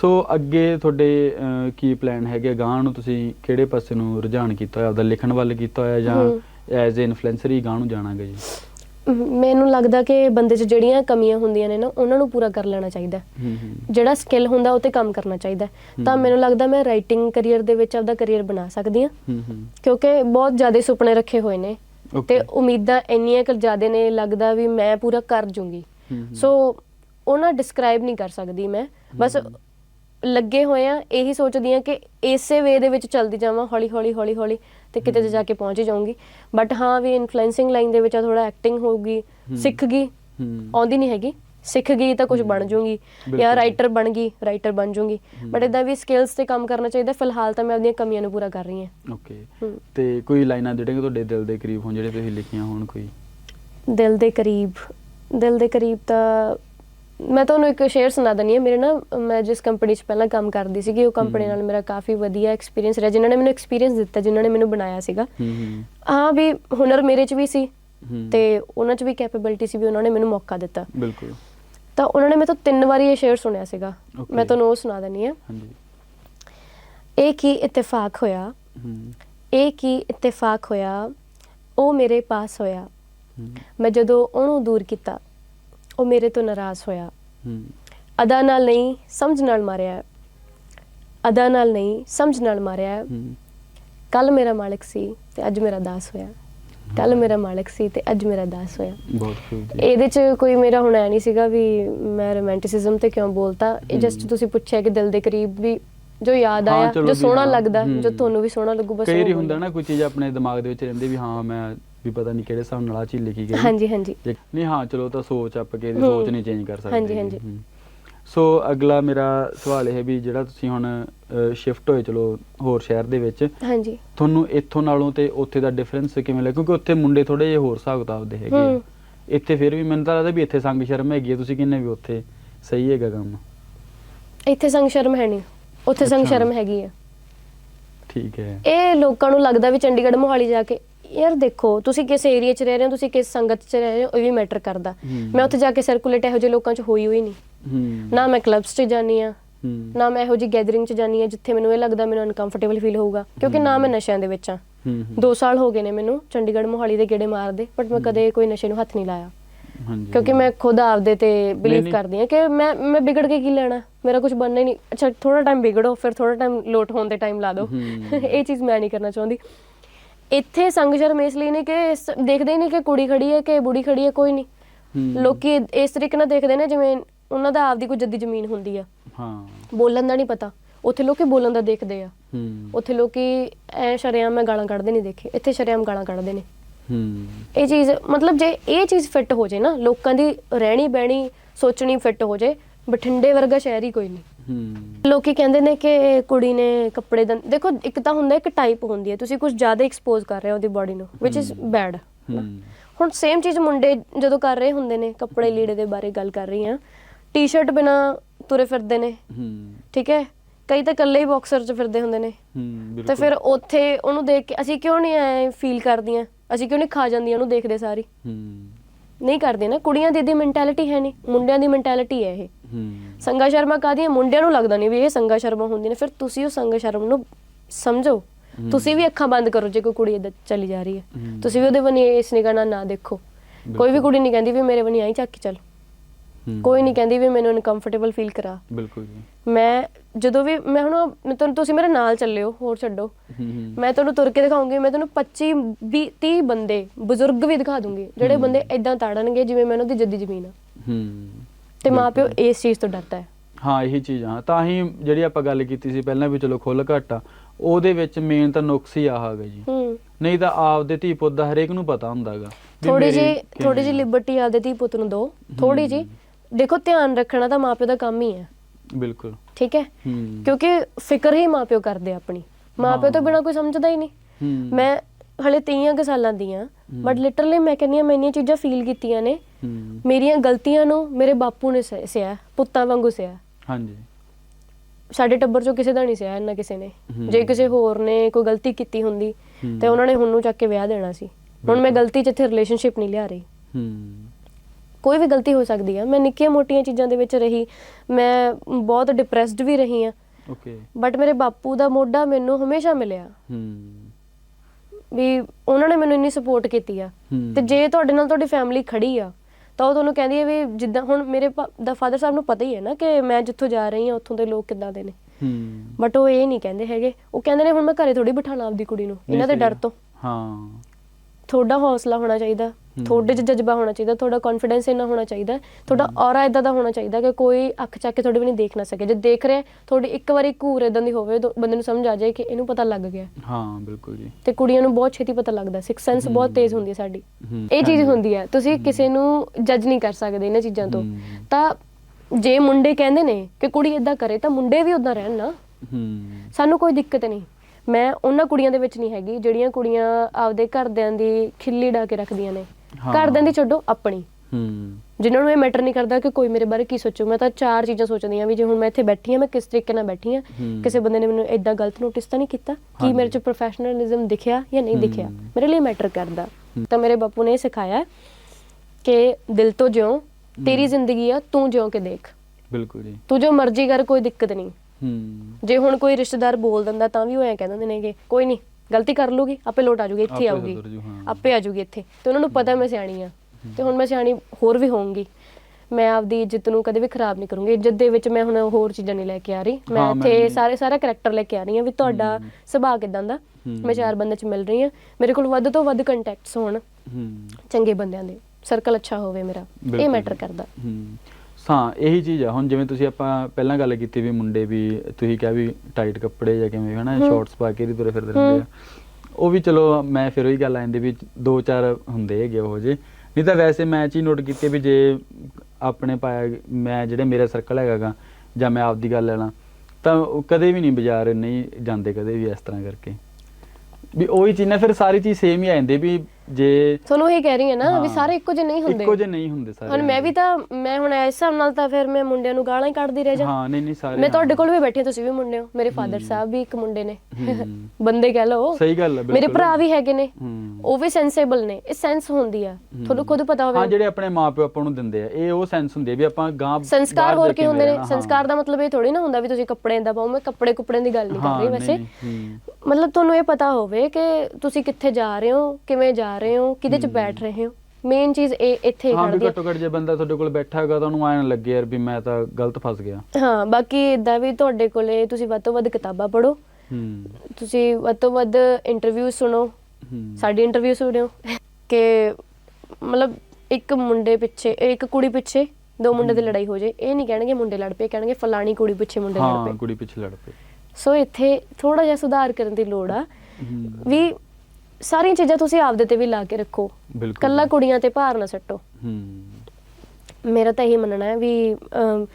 ਸੋ ਅੱਗੇ ਤੁਹਾਡੇ ਕੀ ਪਲਾਨ ਹੈਗੇ? ਗਾਂ ਨੂੰ ਤੁਸੀਂ ਕਿਹੜੇ ਪਾਸੇ ਨੂੰ ਰੁਝਾਨ ਕੀਤਾ ਹੋਇਆ ਆਪਦਾ ਲਿਖਣ ਵੱਲ ਕੀਤਾ ਹੋਇਆ ਜਾਂ। ਐਜ਼ ਅ ਇਨਫਲੂਐਂਸਰ ਹੀ ਗਾਂ ਨੂੰ ਜਾਣਾਗੇ ਜੀ। ਮੈਨੂੰ ਲੱਗਦਾ ਕਿ ਬੰਦੇ 'ਚ ਜਿਹੜੀਆਂ ਕਮੀਆਂ ਹੁੰਦੀਆਂ ਨੇ ਨਾ ਉਹਨਾਂ ਨੂੰ ਪੂਰਾ ਕਰ ਲੈਣਾ ਚਾਹੀਦਾ ਜਿਹੜਾ ਸਕਿੱਲ ਹੁੰਦਾ ਉਹ ਤੇ ਕੰਮ ਕਰਨਾ ਚਾਹੀਦਾ। ਤਾਂ। ਮੈਨੂੰ ਲੱਗਦਾ ਮੈਂ ਰਾਈਟਿੰਗ ਕੈਰੀਅਰ ਦੇ ਵਿੱਚ ਆਪਦਾ ਕੈਰੀਅਰ ਬਣਾ ਸਕਦੀ ਹਾਂ। ਕਿਉਂਕਿ ਬਹੁਤ ਜ਼ਿਆਦਾ ਸੁਪਨੇ ਰੱਖੇ ਹੋਏ ਨੇ. ਤੇ ਉਮੀਦਾਂ ਇੰਨੀਆਂ ਕਿ ਜ਼ਿਆਦਾ ਨੇ ਲੱਗਦਾ ਵੀ ਮੈਂ ਪੂਰਾ ਕਰ ਜੂੰਗੀ। ਸੋ ਉਹਨਾਂ ਡਿਸਕ੍ਰਾਈਬ ਨਹੀਂ ਕਰ ਸਕਦੀ ਮੈਂ। ਬਸ ਲੱਗੇ ਹੋਏ ਆ ਇਹੀ ਸੋਚਦੀ ਆ ਕਿ ਇਸੇ ਵੇ ਦੇ ਵਿੱਚ ਚਲਦੀ ਜਾਵਾਂ ਹੌਲੀ ਹੌਲੀ ਹੌਲੀ ਹੌਲੀ ਤੇ ਕਿਤੇ ਜਾ ਕੇ ਪਹੁੰਚ ਹੀ ਜਾਊਂਗੀ। ਬਟ ਹਾਂ ਵੀ ਇਨਫਲੂਐਂਸਿੰਗ ਲਾਈਨ ਦੇ ਵਿੱਚ ਥੋੜਾ ਐਕਟਿੰਗ ਹੋਊਗੀ। ਸਿੱਖ ਗਈ ਆਉਂਦੀ ਨਹੀਂ ਹੈਗੀ। ਸਿੱਖ ਗਈ ਤਾਂ ਕੁਝ ਬਣ ਜੂੰਗੀ। ਜਾਂ ਰਾਈਟਰ ਬਣ ਗਈ ਰਾਈਟਰ ਬਣ ਜੂੰਗੀ ਬਟ ਇਦਾਂ ਵੀ ਸਕਿੱਲਸ ਤੇ ਕੰਮ ਕਰਨਾ ਚਾਹੀਦਾ ਫਿਲਹਾਲ ਤਾਂ ਮੈਂ ਆਪਣੀਆਂ ਕਮੀਆਂ ਨੂੰ ਪੂਰਾ ਕਰ ਰਹੀ ਹਾਂ। ਓਕੇ। ਤੇ ਕੋਈ ਲਾਈਨਾਂ ਜਿਹੜੀਆਂ ਤੁਹਾਡੇ ਦਿਲ ਦੇ ਕਰੀਬ ਹੋਣ ਜਿਹੜੇ ਤੁਸੀਂ ਲਿਖੀਆਂ ਹੋਣ ਕੋਈ? ਦਿਲ ਦੇ ਕਰੀਬ ਦਿਲ ਦੇ ਕਰੀਬ ਤਾਂ ਮੈਂ ਤੁਹਾਨੂੰ ਇੱਕ ਸ਼ੇਅਰ ਸੁਣਾ ਦਨੀ ਹੈ। ਮੇਰੇ ਨਾ ਮੈਂ ਜਿਸ ਕੰਪਨੀ 'ਚ ਪਹਿਲਾਂ ਕੰਮ ਕਰਦੀ ਸੀਗੀ ਉਹ ਕੰਪਨੀ। ਨਾਲ ਮੇਰਾ ਕਾਫੀ ਵਧੀਆ ਐਕਸਪੀਰੀਅੰਸ ਰਿਹਾ ਜਿਨ੍ਹਾਂ ਨੇ ਮੈਨੂੰ ਐਕਸਪੀਰੀਅੰਸ ਦਿੱਤਾ ਜਿਨ੍ਹਾਂ ਨੇ ਮੈਨੂੰ ਬਣਾਇਆ ਸੀਗਾ। ਹੂੰ ਵੀ ਹੁਨਰ ਮੇਰੇ 'ਚ ਵੀ ਸੀ ਤੇ ਉਹਨਾਂ 'ਚ ਵੀ ਕੈਪੇਬਿਲਿਟੀ ਸੀ ਵੀ ਉਹਨਾਂ ਨੇ ਮੈਨੂੰ ਮੌਕਾ ਦਿੱਤਾ। ਬਿਲਕੁਲ। ਤਾਂ ਉਹਨਾਂ ਨੇ ਤੋਂ ਤਿੰਨ ਵਾਰੀ ਇਹ ਸ਼ੇਅਰ ਸੁਣਿਆ ਸੀਗਾ. ਮੈਂ ਤੁਹਾਨੂੰ ਉਹ ਸੁਣਾ ਦਨੀ ਹੈ। ਹਾਂਜੀ। ਇਹ ਕੀ ਇਤਫਾਕ ਹੋਇਆ? ਇਹ ਕੀ ਇਤਫਾਕ ਹੋਇਆ? ਉਹ ਮੇਰੇ ਪਾਸ ਹੋਇਆ। ਮੈਂ ਜਦੋਂ ਉਹਨੂੰ ਦੂਰ ਕੀਤਾ ਉਹ ਮੇਰੇ ਤੋਂ ਨਾਰਾਜ਼ ਹੋਇਆ। ਹੂੰ। ਅਦਾ ਨਾਲ ਨਹੀਂ ਸਮਝ ਨਾਲ ਮਾਰਿਆ। ਅਦਾ ਨਾਲ ਨਹੀਂ ਸਮਝ ਨਾਲ ਮਾਰਿਆ। ਕੱਲ ਮੇਰਾ ਮਾਲਕ ਸੀ ਤੇ ਅੱਜ ਮੇਰਾ ਦਾਸ ਹੋਇਆ। ਕੱਲ ਮੇਰਾ ਮਾਲਕ ਸੀ ਤੇ ਅੱਜ ਮੇਰਾ ਦਾਸ ਹੋਇਆ। ਬਹੁਤ ਖੂਬ ਇਹਦੇ ਚ ਕੋਈ ਮੇਰਾ ਹੁਣ ਐ ਨਹੀਂ ਸੀਗਾ ਵੀ ਮੈਂ ਰੋਮਾਂਟਿਸਿਜ਼ਮ ਤੇ ਕਿਉਂ ਬੋਲਤਾ। ਇਹ ਜਸਟ। ਤੁਸੀਂ ਪੁੱਛਿਆ ਕਿ ਦਿਲ ਦੇ ਕਰੀਬ ਵੀ ਜੋ ਯਾਦ ਆਇਆ ਜੋ ਸੋਹਣਾ ਲੱਗਦਾ। ਜੋ ਤੁਹਾਨੂੰ ਵੀ ਸੋਹਣਾ ਲੱਗੂ ਬਸ ਕਈ। ਹੁੰਦਾ ਨਾ ਕੋਈ ਚੀਜ਼ ਆਪਣੇ ਦਿਮਾਗ ਦੇ ਵਿੱਚ ਰਹਿੰਦੀ ਵੀ ਹਾਂ ਮੈਂ ਵੀ ਪਤਾ ਨਹੀਂ ਕਿਹੜੇ ਹਿਸਾਬ ਨਾਲ ਆ ਚੀਜ਼ ਲਿਖੀ ਗਈ। ਹਾਂਜੀ ਹਾਂਜੀ। ਜੇ- ਨਹੀਂ ਹਾਂ ਚਲੋ ਤਾਂ ਸੋਚ ਆਪ ਕੇ ਹੂੰ। ਸੋਚ ਨਹੀਂ ਚੇਂਜ ਕਰ ਸਕਦੇ ਹਾਂਜੀ, ਹਾਂਜੀ। ਸੋ ਅਗਲਾ ਮੇਰਾ ਸਵਾਲ ਇਹ ਹੈ ਵੀ ਜਿਹੜਾ ਤੁਸੀਂ ਹੁਣ ਸ਼ਿਫਟ ਹੋਏ ਚਲੋ ਹੋਰ ਸ਼ਹਿਰ ਦੇ ਵਿੱਚ। ਹਾਂਜੀ। ਤੁਹਾਨੂੰ ਇੱਥੋਂ ਨਾਲੋਂ ਤੇ ਉੱਥੇ ਦਾ ਡਿਫਰੈਂਸ ਕਿਵੇਂ ਲੱਗਿਆ? ਕਿਉਂਕਿ ਉੱਥੇ ਮੁੰਡੇ ਥੋੜੇ ਜਿਹੇ ਹੋਰ ਹਿਸਾਬ ਕਿਤਾਬ ਦੇ ਹੈਗੇ ਆ। ਹੂੰ। ਇੱਥੇ ਫਿਰ ਵੀ ਮੈਨੂੰ ਤਾਂ ਲੱਗਦਾ ਵੀ ਇੱਥੇ ਸੰਗ ਸ਼ਰਮ ਹੈਗੀ ਆ ਤੁਸੀਂ ਕਹਿੰਦੇ ਵੀ ਉੱਥੇ ਸਹੀ ਹੈਗਾ ਕੰਮ। ਇੱਥੇ ਸੰਗ ਸ਼ਰਮ ਹੈ ਨਹੀਂ। ਉੱਥੇ ਸੰਗ ਅੱਛਾ। ਸ਼ਰਮ ਹੈਗੀ ਆ। ਠੀਕ ਹੈ। ਇਹ ਲੋਕਾਂ ਨੂੰ ਲੱਗਦਾ ਵੀ ਚੰਡੀਗੜ੍ਹ ਮੋਹਾਲੀ ਜਾ ਕੇ ਯਾਰ ਦੇਖੋ ਤੁਸੀਂ ਕਿਸ ਏਰੀਆ 'ਚ ਰਹਿ ਰਹੇ ਹੋ ਤੁਸੀਂ ਕਿਸ ਸੰਗਤ 'ਚ ਰਹਿ ਰਹੇ ਹੋ ਇਹ ਵੀ ਮੈਟਰ ਕਰਦਾ। ਮੈਂ ਉੱਥੇ ਜਾ ਕੇ ਸਰਕੂਲੇਟ ਇਹੋ ਜਿਹੇ ਲੋਕਾਂ 'ਚ ਹੋਈ ਹੋਈ ਨਹੀਂ। ਨਾ ਮੈਂ ਕਲੱਬਸ 'ਚ ਜਾਨੀ ਆ ਨਾ ਮੈਂ ਇਹੋ ਜਿਹੀ ਗੈਦਰਿੰਗ 'ਚ ਜਾਨੀ ਆ ਜਿੱਥੇ ਮੈਨੂੰ ਇਹ ਲੱਗਦਾ ਮੈਨੂੰ ਅਨਕੰਫਰਟੇਬਲ ਫੀਲ ਹੋਊਗਾ ਕਿਉਂਕਿ ਨਾ ਮੈਂ ਨਸ਼ਿਆਂ ਦੇ ਵਿੱਚ ਆ ਹੂੰ ਹੂੰ। 2 ਸਾਲ ਹੋ ਗਏ ਨੇ ਮੈਨੂੰ ਚੰਡੀਗੜ੍ਹ ਮੋਹਾਲੀ ਦੇ ਗੇੜੇ ਮਾਰਦੇ ਬਟ ਮੈਂ ਕਦੇ ਕੋਈ ਨਸ਼ੇ ਨੂੰ ਹੱਥ ਨਹੀਂ ਲਾਇਆ। ਕਿਉਂਕਿ ਮੈਂ ਖੁਦ ਆਪਦੇ ਤੇ ਬਿਲੀਵ। ਕਰਦੀ ਹਾਂ ਕਿ ਮੈਂ ਮੈਂ ਵਿਗੜ ਕੇ ਕੀ ਲੈਣਾ ਮੇਰਾ ਕੁਝ ਬਣਨਾ ਹੀ ਨਹੀਂ। ਅੱਛਾ ਥੋੜਾ ਟਾਈਮ ਵਿਗੜੋ ਫਿਰ ਥੋੜਾ ਟਾਈਮ ਲੋਟ ਹੋਣ ਤੇ ਟਾਈਮ ਲਾ ਦਿਓ। ਇਹ ਚੀਜ਼ ਮੈਂ ਨਹੀਂ ਕਰਨਾ ਚਾਹੁੰਦੀ। ਇੱਥੇ ਸੰਗ ਸ਼ਰਮ ਇਸ ਲਈ ਨੇ ਕਿ ਸ- ਦੇਖਦੇ ਹੀ ਨਹੀਂ ਕਿ ਕੁੜੀ ਖੜੀ ਹੈ ਕਿ ਬੁੜੀ ਖੜੀ ਹੈ ਕੋਈ ਨਹੀਂ। ਹੂੰ। ਲੋਕੀ ਇਸ ਤਰੀਕੇ ਨਾਲ ਦੇਖਦੇ ਨੇ ਜਿਵੇਂ ਉਹਨਾਂ ਦਾ ਆਪਦੀ ਕੋਈ ਜੱਦੀ ਜ਼ਮੀਨ ਹੁੰਦੀ ਆ। ਹਾਂ। ਬੋਲਣ ਦਾ ਨਹੀਂ ਪਤਾ। ਉੱਥੇ ਲੋਕੀ ਬੋਲਣ ਦਾ ਦੇਖਦੇ ਆ। ਹੂੰ। ਉੱਥੇ ਲੋਕੀ ਐ ਸ਼ਰਿਆਮ ਮੈਂ ਗਾਲਾਂ ਕੱਢਦੇ ਨਹੀਂ ਦੇਖੇ। ਇੱਥੇ ਸ਼ਰਿਆਮ ਗਾਲਾਂ ਕੱਢਦੇ ਨੇ। ਹੂੰ। ਇਹ ਚੀਜ਼ ਮਤਲਬ ਜੇ ਇਹ ਚੀਜ਼ ਫਿੱਟ ਹੋ ਜੇ ਨਾ ਲੋਕਾਂ ਦੀ ਰਹਿਣੀ ਬਹਿਣੀ ਸੋਚਣੀ ਫਿੱਟ ਹੋ ਜੇ ਬਠਿੰਡੇ ਵਰਗਾ ਸ਼ਹਿਰ ਹੀ ਕੋਈ ਨਹੀਂ। ਲੋਕੀ ਕਹਿੰਦੇ ਨੇ ਕਿ ਕੁੜੀ ਨੇ ਕੱਪੜੇ ਦਾ ਦੇਖੋ ਇੱਕ ਤਾਂ ਹੁੰਦਾ ਇੱਕ ਟਾਈਪ ਹੁੰਦੀ ਹੈ। ਤੁਸੀਂ ਕੁਝ ਜ਼ਿਆਦਾ ਐਕਸਪੋਜ਼ ਕਰ ਰਹੇ ਹੋ ਉਹਦੀ ਬਾਡੀ ਨੂੰ ਵਿਚ ਇਜ਼ ਬੈਡ ਹੂੰ। ਹੁਣ ਸੇਮ ਚੀਜ਼ ਮੁੰਡੇ ਜਦੋਂ ਕਰ ਰਹੇ ਹੁੰਦੇ ਨੇ ਕੱਪੜੇ ਲੀੜੇ ਦੇ ਬਾਰੇ ਗੱਲ ਕਰ ਰਹੀ ਹਾਂ ਟੀ-ਸ਼ਰਟ ਬਿਨਾ ਤੁਰੇ ਫਿਰਦੇ ਨੇ। ਠੀਕ ਹੈ? ਕਈ ਤਾਂ ਇਕੱਲੇ ਹੀ ਬਾਕਸਰ 'ਚ ਫਿਰਦੇ ਹੁੰਦੇ ਨੇ। ਤੇ ਫਿਰ ਉੱਥੇ ਉਹਨੂੰ ਦੇਖ ਕੇ ਅਸੀਂ ਕਿਉਂ ਨਹੀਂ ਐ ਫੀਲ ਕਰਦੀਆਂ? ਅਸੀਂ ਕਿਉਂ ਨਹੀਂ ਖਾ ਜਾਂਦੀਆਂ? ਉਹਨੂੰ ਦੇਖਦੇ ਸਾਰੀ। ਨਹੀਂ ਕਰਦੇ ਨਾ। ਕੁੜੀਆਂ ਦੀ ਦੀ ਮੈਂਟੈਲਿਟੀ ਹੈ ਨਹੀਂ। ਮੁੰਡਿਆਂ ਦੀ ਮੈਂਟੈਲਿਟੀ ਹੈ ਇਹ। ਸੰਗਾ ਸ਼ਰਮਾ ਕਾਦੀ ਹੈ? ਮੁੰਡਿਆਂ ਨੂੰ ਲੱਗਦਾ ਨਹੀਂ ਵੀ ਇਹ ਸੰਗਾ ਸ਼ਰਮਾ ਹੁੰਦੀ ਨੇ। ਫਿਰ ਤੁਸੀਂ ਉਹ ਸੰਗਾ ਸ਼ਰਮ ਨੂੰ ਸਮਝੋ। ਤੁਸੀਂ ਵੀ ਅੱਖਾਂ ਬੰਦ ਕਰੋ ਜੇ ਕੋਈ ਕੁੜੀ ਇੱਦਾਂ ਚਲੀ ਜਾ ਰਹੀ ਹੈ। ਤੁਸੀਂ ਵੀ ਉਹਦੇ ਬਣੀ ਇਸ ਨਿਗਾਹ ਨਾਲ ਨਾ ਦੇਖੋ। ਕੋਈ ਵੀ। ਕੁੜੀ ਨਹੀਂ ਕਹਿੰਦੀ ਵੀ ਮੇਰੇ ਬਣੀ ਆਈ ਚੱਕ ਕੇ ਚੱਲ। ਕੋਈ ਨਹੀਂ ਕਹਿੰਦੀ ਵੀ ਮੈਨੂੰ ਅਨਕੰਫਰਟੇਬਲ ਫੀਲ ਕਰਾ। ਬਿਲਕੁਲ ਮੈਂ ਜਦੋਂ ਵੀ ਮੈਂ ਹੁਣ ਮੈਂ ਤੁਹਾਨੂੰ ਤੁਸੀਂ ਮੇਰੇ ਨਾਲ ਚੱਲਿਓ ਹੋਰ ਛੱਡੋ। ਹੂੰ ਹੂੰ। ਮੈਂ ਤੁਹਾਨੂੰ ਤੁਰ ਕੇ ਦਿਖਾਉਂਗੀ ਮੈਂ ਤੁਹਾਨੂੰ 25 20 30 ਬੰਦੇ ਬਜ਼ੁਰਗ ਵੀ ਦਿਖਾ ਦੂੰਗੀ ਜਿਹੜੇ। ਬੰਦੇ ਇਦਾਂ ਤਾੜਨਗੇ ਜਿਵੇਂ ਮੈਂ ਉਹਨਾਂ ਦੀ ਜੱਦੀ ਜ਼ਮੀਨ ਆ। ਹੂੰ। ਤੇ ਮਾਪਿਓ ਇਸ ਚੀਜ਼ ਤੋਂ ਡਰਦਾ ਹੈ। ਹਾਂ ਇਹੀ ਚੀਜ਼ ਆ। ਤਾਂ ਹੀ ਜਿਹੜੀ ਆਪਾਂ ਗੱਲ ਕੀਤੀ ਸੀ ਪਹਿਲਾਂ ਵੀ ਚਲੋ ਖੁੱਲ ਘੱਟ ਆ ਉਹਦੇ ਵਿੱਚ ਮੇਨ ਤਾਂ ਨੁਕਸ ਹੀ ਆ ਹੈਗਾ ਜੀ। ਹੂੰ। ਨਹੀਂ ਤਾਂ ਆਪਦੇ ਧੀ ਪੁੱਤ ਦਾ ਹਰੇਕ ਨੂੰ ਪਤਾ ਹੁੰਦਾਗਾ ਥੋੜੀ ਜੀ ਥੋੜੀ ਜੀ ਲਿਬਰਟੀ ਆਪਦੇ ਧੀ ਪੁੱਤ ਨੂੰ ਦਿਓ। ਥੋੜੀ ਜੀ ਦੇਖੋ ਧਿਆਨ ਰੱਖਣਾ ਤਾਂ ਮਾਪਿਓ ਦਾ ਕੰਮ ਹੀ ਹੈ। ਬਿਲਕੁਲ। ਠੀਕ ਹੈ? ਹੂੰ। ਕਿਉਂਕਿ ਫਿਕਰ ਹੀ ਮਾਪਿਓ ਕਰਦੇ ਆ ਆਪਣੀ। ਮਾਪਿਓ ਤੋਂ। ਬਿਨਾ ਕੋਈ ਸਮਝਦਾ ਹੀ ਨਹੀਂ। ਹੂੰ। ਮੈਂ ਹਲੇ 30 ਕੁ ਸਾਲਾਂ ਦੀ ਆ ਬਟ ਲਿਟਰਲੀ ਮੈਂ ਕਹਿੰਦੀ ਆ ਮੈਂ ਇੰਨੀਆਂ ਚੀਜ਼ਾਂ ਫੀਲ ਕੀਤੀਆਂ ਨੇ। ਹੂੰ। ਮੇਰੀਆਂ ਗਲਤੀਆਂ ਨੂੰ ਮੇਰੇ ਬਾਪੂ ਨੇ ਸਿਆ ਪੁੱਤਾਂ ਵਾਂਗੂ ਸਿਆ। ਹਾਂਜੀ। ਸਾਡੇ ਟੱਬਰ ਚੋਂ ਕਿਸੇ ਦਾ ਨਹੀਂ ਸਿਆ ਇੰਨਾ ਕਿਸੇ ਨੇ। ਹੂੰ। ਜੇ ਕਿਸੇ ਹੋਰ ਨੇ ਕੋਈ ਗਲਤੀ ਕੀਤੀ ਹੁੰਦੀ ਹੂੰ। ਤੇ ਉਹਨਾਂ ਨੇ ਹੁਣ ਨੂੰ ਚੱਕ ਕੇ ਵਿਆਹ ਦੇਣਾ ਸੀ। ਹੁਣ ਮੈਂ ਗਲਤੀ 'ਚ ਇੱਥੇ ਰਿਲੇਸ਼ਨਸ਼ਿਪ ਨਹੀਂ ਲਿਆ ਰਹੀ। ਹੂੰ। ਕੋਈ ਵੀ ਗਲਤੀ ਹੋ ਸਕਦੀ ਆ। ਮੈਂ ਨਿੱਕੀਆਂ ਮੋਟੀਆਂ ਚੀਜ਼ਾਂ ਦੇ ਵਿੱਚ ਰਹੀ। ਮੈਂ ਬਹੁਤ ਡਿਪਰੈਸਡ ਵੀ ਰਹੀ ਆ। ਓਕੇ ਬਟ ਮੇਰੇ ਬਾਪੂ ਦਾ ਮੋਢਾ ਮੈਨੂੰ ਹਮੇਸ਼ਾ ਮਿਲਿਆ। ਹੂੰ। ਵੀ ਉਹਨਾਂ ਨੇ ਮੈਨੂੰ ਇੰਨੀ ਸਪੋਰਟ ਕੀਤੀ ਆ। ਤੇ ਜੇ ਤੁਹਾਡੇ ਨਾਲ ਤੁਹਾਡੀ ਫੈਮਿਲੀ ਖੜੀ ਆ ਤਾਂ ਉਹ ਤੁਹਾਨੂੰ ਕਹਿੰਦੀ ਹੈ ਵੀ ਜਿੱਦਾਂ ਹੁਣ ਮੇਰੇ ਦਾ ਫਾਦਰ ਸਾਹਿਬ ਨੂੰ ਪਤਾ ਹੀ ਹੈ ਨਾ ਕਿ ਮੈਂ ਜਿੱਥੋਂ ਜਾ ਰਹੀ ਹਾਂ ਉੱਥੋਂ ਦੇ ਲੋਕ ਕਿੱਦਾਂ ਦੇ ਨੇ। ਹੂੰ। ਬਟ ਉਹ ਇਹ ਨਹੀਂ ਕਹਿੰਦੇ ਹੈਗੇ। ਉਹ ਕਹਿੰਦੇ ਨੇ ਹੁਣ ਮੈਂ ਘਰੇ ਥੋੜੀ ਬਿਠਾਣਾ ਆਪਦੀ ਕੁੜੀ ਨੂੰ। ਇਹਨਾਂ ਦੇ ਡਰ। ਤੋਂ। ਹਾਂ। ਤੁਹਾਡਾ ਹੌਸਲਾ ਹੋਣਾ ਚਾਹੀਦਾ। ਤੁਹਾਡੇ 'ਚ ਜਜ਼ਬਾ ਹੋਣਾ ਚਾਹੀਦਾ ਤੁਹਾਡਾ ਕੌਨਫੀਡੈਂਸ ਇੰਨਾ ਹੋਣਾ ਚਾਹੀਦਾ ਤੁਹਾਡਾ ਔਰਾ ਇਦਾਂ ਦਾ ਹੋਣਾ ਚਾਹੀਦਾ ਕਿ ਕੋਈ ਅੱਖ ਚੱਕ ਕੇ ਤੁਹਾਡੇ ਵੀ ਨਹੀਂ ਦੇਖ ਨਾ ਸਕੇ। ਜੇ ਦੇਖ ਰਿਹਾ ਤੁਹਾਡੀ ਇੱਕ ਵਾਰੀ ਘੂਰ ਇਦਾਂ ਦੀ ਹੋਵੇ ਤਾਂ ਬੰਦੇ ਨੂੰ ਸਮਝ ਆ ਜਾਏ ਕਿ ਇਹਨੂੰ ਪਤਾ ਲੱਗ ਗਿਆ। ਹਾਂ ਬਿਲਕੁਲ ਜੀ। ਤੇ ਕੁੜੀਆਂ ਨੂੰ ਬਹੁਤ ਛੇਤੀ ਪਤਾ ਲੱਗਦਾ ਸਿਕਸ ਸੈਂਸ ਬਹੁਤ। ਤੇਜ਼ ਹੁੰਦੀ ਹੈ ਸਾਡੀ। ਇਹ ਚੀਜ਼। ਹੁੰਦੀ ਹੈ ਤੁਸੀਂ ਕਿਸੇ ਨੂੰ ਜੱਜ ਨਹੀਂ ਕਰ ਸਕਦੇ ਇਹਨਾਂ ਚੀਜ਼ਾਂ ਤੋਂ। ਤਾਂ ਜੇ ਮੁੰਡੇ ਕਹਿੰਦੇ ਨੇ ਕਿ ਕੁੜੀ ਇਦਾਂ ਕਰੇ ਤਾਂ ਮੁੰਡੇ ਵੀ ਉਦਾਂ ਰਹਿਣ ਨਾ। ਸਾਨੂੰ ਕੋਈ ਦਿੱਕਤ ਨਹੀਂ। ਮੈਂ ਉਹਨਾਂ ਕੁੜੀਆਂ ਦੇ ਵਿੱਚ ਨਹੀਂ ਹੈਗੀ ਜਿਹੜੀਆਂ ਕੁੜੀਆਂ ਆਪਦੇ ਘਰਦਿਆਂ ਦੀ ਖਿੱਲੀ ਡਾ ਕੇ ਰੱਖਦੀਆਂ ਨੇ। ਹਾਂ। ਘਰਦਿਆਂ ਦੀ ਛੱਡੋ ਆਪਣੀ। ਹੂੰ। ਜਿਨ੍ਹਾਂ ਨੂੰ ਇਹ ਮੈਟਰ ਨਹੀਂ ਕਰਦਾ ਕਿ ਕੋਈ ਮੇਰੇ ਬਾਰੇ ਕੀ ਸੋਚੂ। ਮੈਂ ਤਾਂ ਚਾਰ ਚੀਜ਼ਾਂ ਸੋਚਦੀ ਹਾਂ ਵੀ ਜੇ ਹੁਣ ਮੈਂ ਇੱਥੇ ਬੈਠੀ ਹਾਂ ਮੈਂ ਕਿਸ ਤਰੀਕੇ ਨਾਲ ਬੈਠੀ ਹਾਂ। ਕਿਸੇ ਬੰਦੇ ਨੇ ਮੈਨੂੰ ਇਦਾਂ ਗਲਤ ਨੋਟਿਸ ਤਾਂ ਨਹੀਂ ਕੀਤਾ? ਕੀ ਹਾਂਜੀ। ਮੇਰੇ ਚ ਪ੍ਰੋਫੈਸ਼ਨਲਿਜ਼ਮ ਦਿਖਿਆ ਜਾਂ ਨਹੀਂ ਦਿਖਿਆ। ਮੇਰੇ ਲਈ ਮੈਟਰ ਕਰਦਾ। ਤਾਂ ਮੇਰੇ ਬਾਪੂ ਨੇ ਇਹ ਸਿਖਾਇਆ ਕਿ ਦਿਲ ਤੋਂ ਜਿਉ ਤੇਰੀ ਜ਼ਿੰਦਗੀ ਆ ਤੂੰ ਜਿਉ ਕੇ ਦੇਖ। ਬਿਲਕੁਲ ਜੀ। ਤੂੰ ਜੋ ਮਰਜ਼ੀ ਕਰ ਕੋਈ ਦਿੱਕਤ ਨਹੀਂ। ਹੂੰ। ਜੇ ਹੁਣ ਕੋਈ ਰਿਸ਼ਤੇਦਾਰ ਬੋਲ ਦਿੰਦਾ ਤਾਂ ਵੀ ਉਹ ਐਂ ਕਹਿ ਦਿੰਦੇ ਨੇਗੇ ਕੋਈ ਨਹੀਂ ਗਲਤੀ ਕਰ ਲੂਗੀ ਆਪੇ ਲੋਟ ਆ ਜੂਗੀ ਇੱਥੇ ਆਊਗੀ। ਆਪੇ ਆ ਜੂਗੀ ਇੱਥੇ। ਤੇ ਉਹਨਾਂ ਨੂੰ ਪਤਾ ਮੈਂ ਸਿਆਣੀ ਆ। ਤੇ ਹੁਣ ਮੈਂ ਸਿਆਣੀ ਹੋਰ ਵੀ ਹੋਊਂਗੀ। ਮੈਂ ਆਪਦੀ ਇੱਜ਼ਤ ਨੂੰ ਕਦੇ ਵੀ ਖਰਾਬ ਨਹੀਂ ਕਰੂੰਗੀ। ਇੱਜ਼ਤ ਦੇ ਵਿੱਚ ਮੈਂ ਹੁਣ ਹੋਰ ਚੀਜ਼ਾਂ ਨਹੀਂ ਲੈ ਕੇ ਆ ਰਹੀ। ਮੈਂ ਇੱਥੇ ਸਾਰੇ ਸਾਰਾ ਕੈਰੈਕਟਰ ਲੈ ਕੇ ਆ ਰਹੀ ਹਾਂ ਵੀ ਤੁਹਾਡਾ। ਸੁਭਾਅ ਕਿਦਾਂ ਦਾ। ਮੈਂ ਚਾਰ ਬੰਦੇ ਚ ਮਿਲ ਰਹੀ ਹਾਂ। ਮੇਰੇ ਕੋਲ ਵੱਧ ਤੋਂ ਵੱਧ ਕੰਟੈਕਟਸ ਹੋਣ। ਚੰਗੇ ਬੰਦਿਆਂ ਦੇ। ਸਰਕਲ ਅੱਛਾ ਹੋਵੇ ਮੇਰਾ। ਇਹ ਮੈਟਰ। ਕਰਦਾ। ਹੂੰ ਇਹੀ ਚੀਜ਼ ਆ। ਹੁਣ ਜਿਵੇਂ ਤੁਸੀਂ ਆਪਾਂ ਪਹਿਲਾਂ ਗੱਲ ਕੀਤੀ ਵੀ ਮੁੰਡੇ ਵੀ ਤੁਸੀਂ ਕਿਹਾ ਵੀ ਟਾਈਟ ਕੱਪੜੇ ਜਾਂ ਕਿਵੇਂ ਹਨਾ। ਸ਼ਾਰਟਸ ਪਾ ਕੇ ਹੀ ਤੁਰੇ ਫਿਰਦੇ ਰਹਿੰਦੇ ਆ। ਉਹ ਵੀ ਚਲੋ ਮੈਂ ਫਿਰ ਉਹੀ ਗੱਲ ਆ ਜਾਂਦੀ ਵੀ ਦੋ ਚਾਰ ਹੁੰਦੇ ਹੈਗੇ ਉਹ ਜੇ ਨਹੀਂ ਤਾਂ ਵੈਸੇ ਮੈਂ ਚੀਜ਼ ਨੋਟ ਕੀਤੀ ਵੀ ਜੇ ਆਪਣੇ ਪਾਇਆ ਮੈਂ ਜਿਹੜੇ ਮੇਰਾ ਸਰਕਲ ਹੈਗਾਗਾ ਜਾਂ ਮੈਂ ਆਪਦੀ ਗੱਲ ਲੈ ਲਾਂ ਤਾਂ ਉਹ ਕਦੇ ਵੀ ਨਹੀਂ ਬਾਜ਼ਾਰ ਨਹੀਂ ਜਾਂਦੇ ਕਦੇ ਵੀ ਇਸ ਤਰ੍ਹਾਂ ਕਰਕੇ। ਵੀ ਉਹੀ ਚੀਜ਼ ਨਾ ਫਿਰ ਸਾਰੀ ਚੀਜ਼ ਸੇਮ ਹੀ ਆ ਜਾਂਦੀ ਵੀ ਜੇ ਤੁਹਾਨੂੰ ਇਹ ਕਹਿ ਰਹੀ ਹਾਂ ਨਾ ਵੀ ਹਾਂ। ਸਾਰੇ ਇੱਕੋ ਜਿਹੇ ਨਹੀਂ ਹੁੰਦੇ। ਇੱਕੋ ਜਿਹੇ ਨਹੀਂ ਹੁੰਦੇ ਸਾਰੇ ਹੁਣ ਮੈਂ ਵੀ ਤਾਂ ਮੈਂ ਹੁਣ ਇਸ ਹਿਸਾਬ ਨਾਲ ਤਾਂ ਫਿਰ ਮੈਂ ਮੁੰਡਿਆਂ ਨੂੰ ਗਾਲਾਂ ਹੀ ਕੱਢਦੀ ਰਹਿ ਜਾ। ਹਾਂ ਨਹੀਂ ਨਹੀਂ ਸਾਰੇ ਮੈਂ ਤੁਹਾਡੇ। ਕੋਲ ਵੀ ਬੈਠੀ ਹਾਂ, ਤੁਸੀਂ ਵੀ ਮੁੰਡੇ ਹੋ। ਮੇਰੇ ਫਾਦਰ ਸਾਹਿਬ ਵੀ ਇੱਕ ਮੁੰਡੇ ਨੇ। ਹੂੰ। ਬੰਦੇ ਕਹਿ ਲਓ। ਸਹੀ ਗੱਲ ਹੈ ਮੇਰੇ ਬਿਲਕੁਲ। ਭਰਾ ਵੀ ਹੈਗੇ ਨੇ। ਹੂੰ। ਉਹ ਵੀ ਸੈਂਸੇਬਲ ਨੇ। ਇਹ ਸੈਂਸ ਹੁੰਦੀ ਆ। ਤੁਹਾਨੂੰ ਖੁਦ ਪਤਾ ਹਾਂ ਹੋਵੇ ਜਿਹੜੇ ਆਪਣੇ ਮਾਪਿਓ ਆਪਾਂ ਨੂੰ ਦਿੰਦੇ ਆ ਇਹ ਉਹ ਸੈਂਸ ਹੁੰਦੀ ਹੈ ਵੀ ਆਪਾਂ ਗਾਂ ਸੰਸਕਾਰ ਹੋਰ ਕੀ ਹੁੰਦੇ ਨੇ। ਸੰਸਕਾਰ ਦਾ ਮਤਲਬ ਇਹ ਥੋੜੀ ਨਾ ਹੁੰਦਾ ਵੀ ਤੁਸੀਂ ਕੱਪੜੇ ਦਾ ਪਾਓ। ਮੈਂ ਕੱਪੜੇ ਕੁਪੜੇ ਦੀ ਗੱਲ ਨਹੀਂ ਕਰ ਹਾਂ, ਰਹੀ ਨਹੀਂ, ਵੈਸੇ। ਨਹੀਂ, ਹੂੰ। ਮਤਲਬ ਤੁਹਾਨੂੰ ਇਹ ਪਤਾ ਹੋਵੇ ਕਿ ਤੁਸੀਂ ਕਿੱਥੇ ਜਾ ਰਹੇ ਹੋ ਕਿਵੇਂ ਜਾ ਰਹੇ ਹੋ? ਕਿਹਦੇ ਚ ਬੈਠ ਰਹੇ ਹੋ? ਮੇਨ ਚੀਜ਼ ਇਹ ਇੱਥੇ ਹੀ ਹਾਂ ਵੀ ਖੜਦੀ ਘੱਟੋ ਘੱਟ ਜੇ ਬੰਦਾ ਤੁਹਾਡੇ ਕੋਲ ਬੈਠਾ ਹੈਗਾ ਤਾਂ ਉਹਨੂੰ ਐਂ ਨਾ ਲੱਗੇ ਯਾਰ ਵੀ ਮੈਂ ਤਾਂ ਗਲਤ ਫਸ ਗਿਆ। ਹੈ ਹਾਂ ਬਾਕੀ ਇਦਾਂ ਵੀ ਤੁਹਾਡੇ ਕੋਲੇ ਤੁਸੀਂ ਵੱਧ ਤੋਂ ਵੱਧ ਕਿਤਾਬਾਂ ਪੜ੍ਹੋ। ਹੂੰ। ਤੁਸੀਂ ਵੱਧ ਤੋਂ ਵੱਧ ਇੰਟਰਵਿਊ ਸੁਣੋ। ਹੂੰ। ਸਾਡੀ ਇੰਟਰਵਿਊ ਸੁਣਿਓ ਕਿ ਮਤਲਬ ਇੱਕ ਮੁੰਡੇ ਪਿੱਛੇ ਇੱਕ ਕੁੜੀ ਪਿੱਛੇ ਦੋ ਮੁੰਡੇ ਦੀ ਲੜਾਈ ਹੋ ਜੇ। ਇਹ ਨਹੀਂ ਕਹਿਣਗੇ ਮੁੰਡੇ ਲੜ ਪਏ ਕਹਿਣਗੇ ਫਲਾਣੀ ਕੁੜੀ ਪਿੱਛੇ ਮੁੰਡੇ ਲੜ ਹਾਂ ਪਏ। ਕੁੜੀ ਪਿੱਛੇ ਲੜ ਪਏ। ਸੋ ਇੱਥੇ ਥੋੜਾ ਜਿਹਾ ਸੁਧਾਰ ਕਰਨ ਦੀ ਲੋੜ ਆ। ਹੂੰ, ਵੀ ਸਾਰੀਆਂ ਚੀਜ਼ਾਂ ਤੁਸੀਂ ਆਪਦੇ ਤੇ ਵੀ ਲਾ ਕੇ ਰੱਖੋ। ਬਿਲਕੁਲ ਕੱਲਾ ਕੁੜੀਆਂ ਤੇ ਭਾਰ ਨਾ ਸੱਟੋ। ਹੂੰ। ਮੇਰਾ ਤਾਂ ਇਹੀ ਮੰਨਣਾ ਹੈ ਵੀ ਅਮ,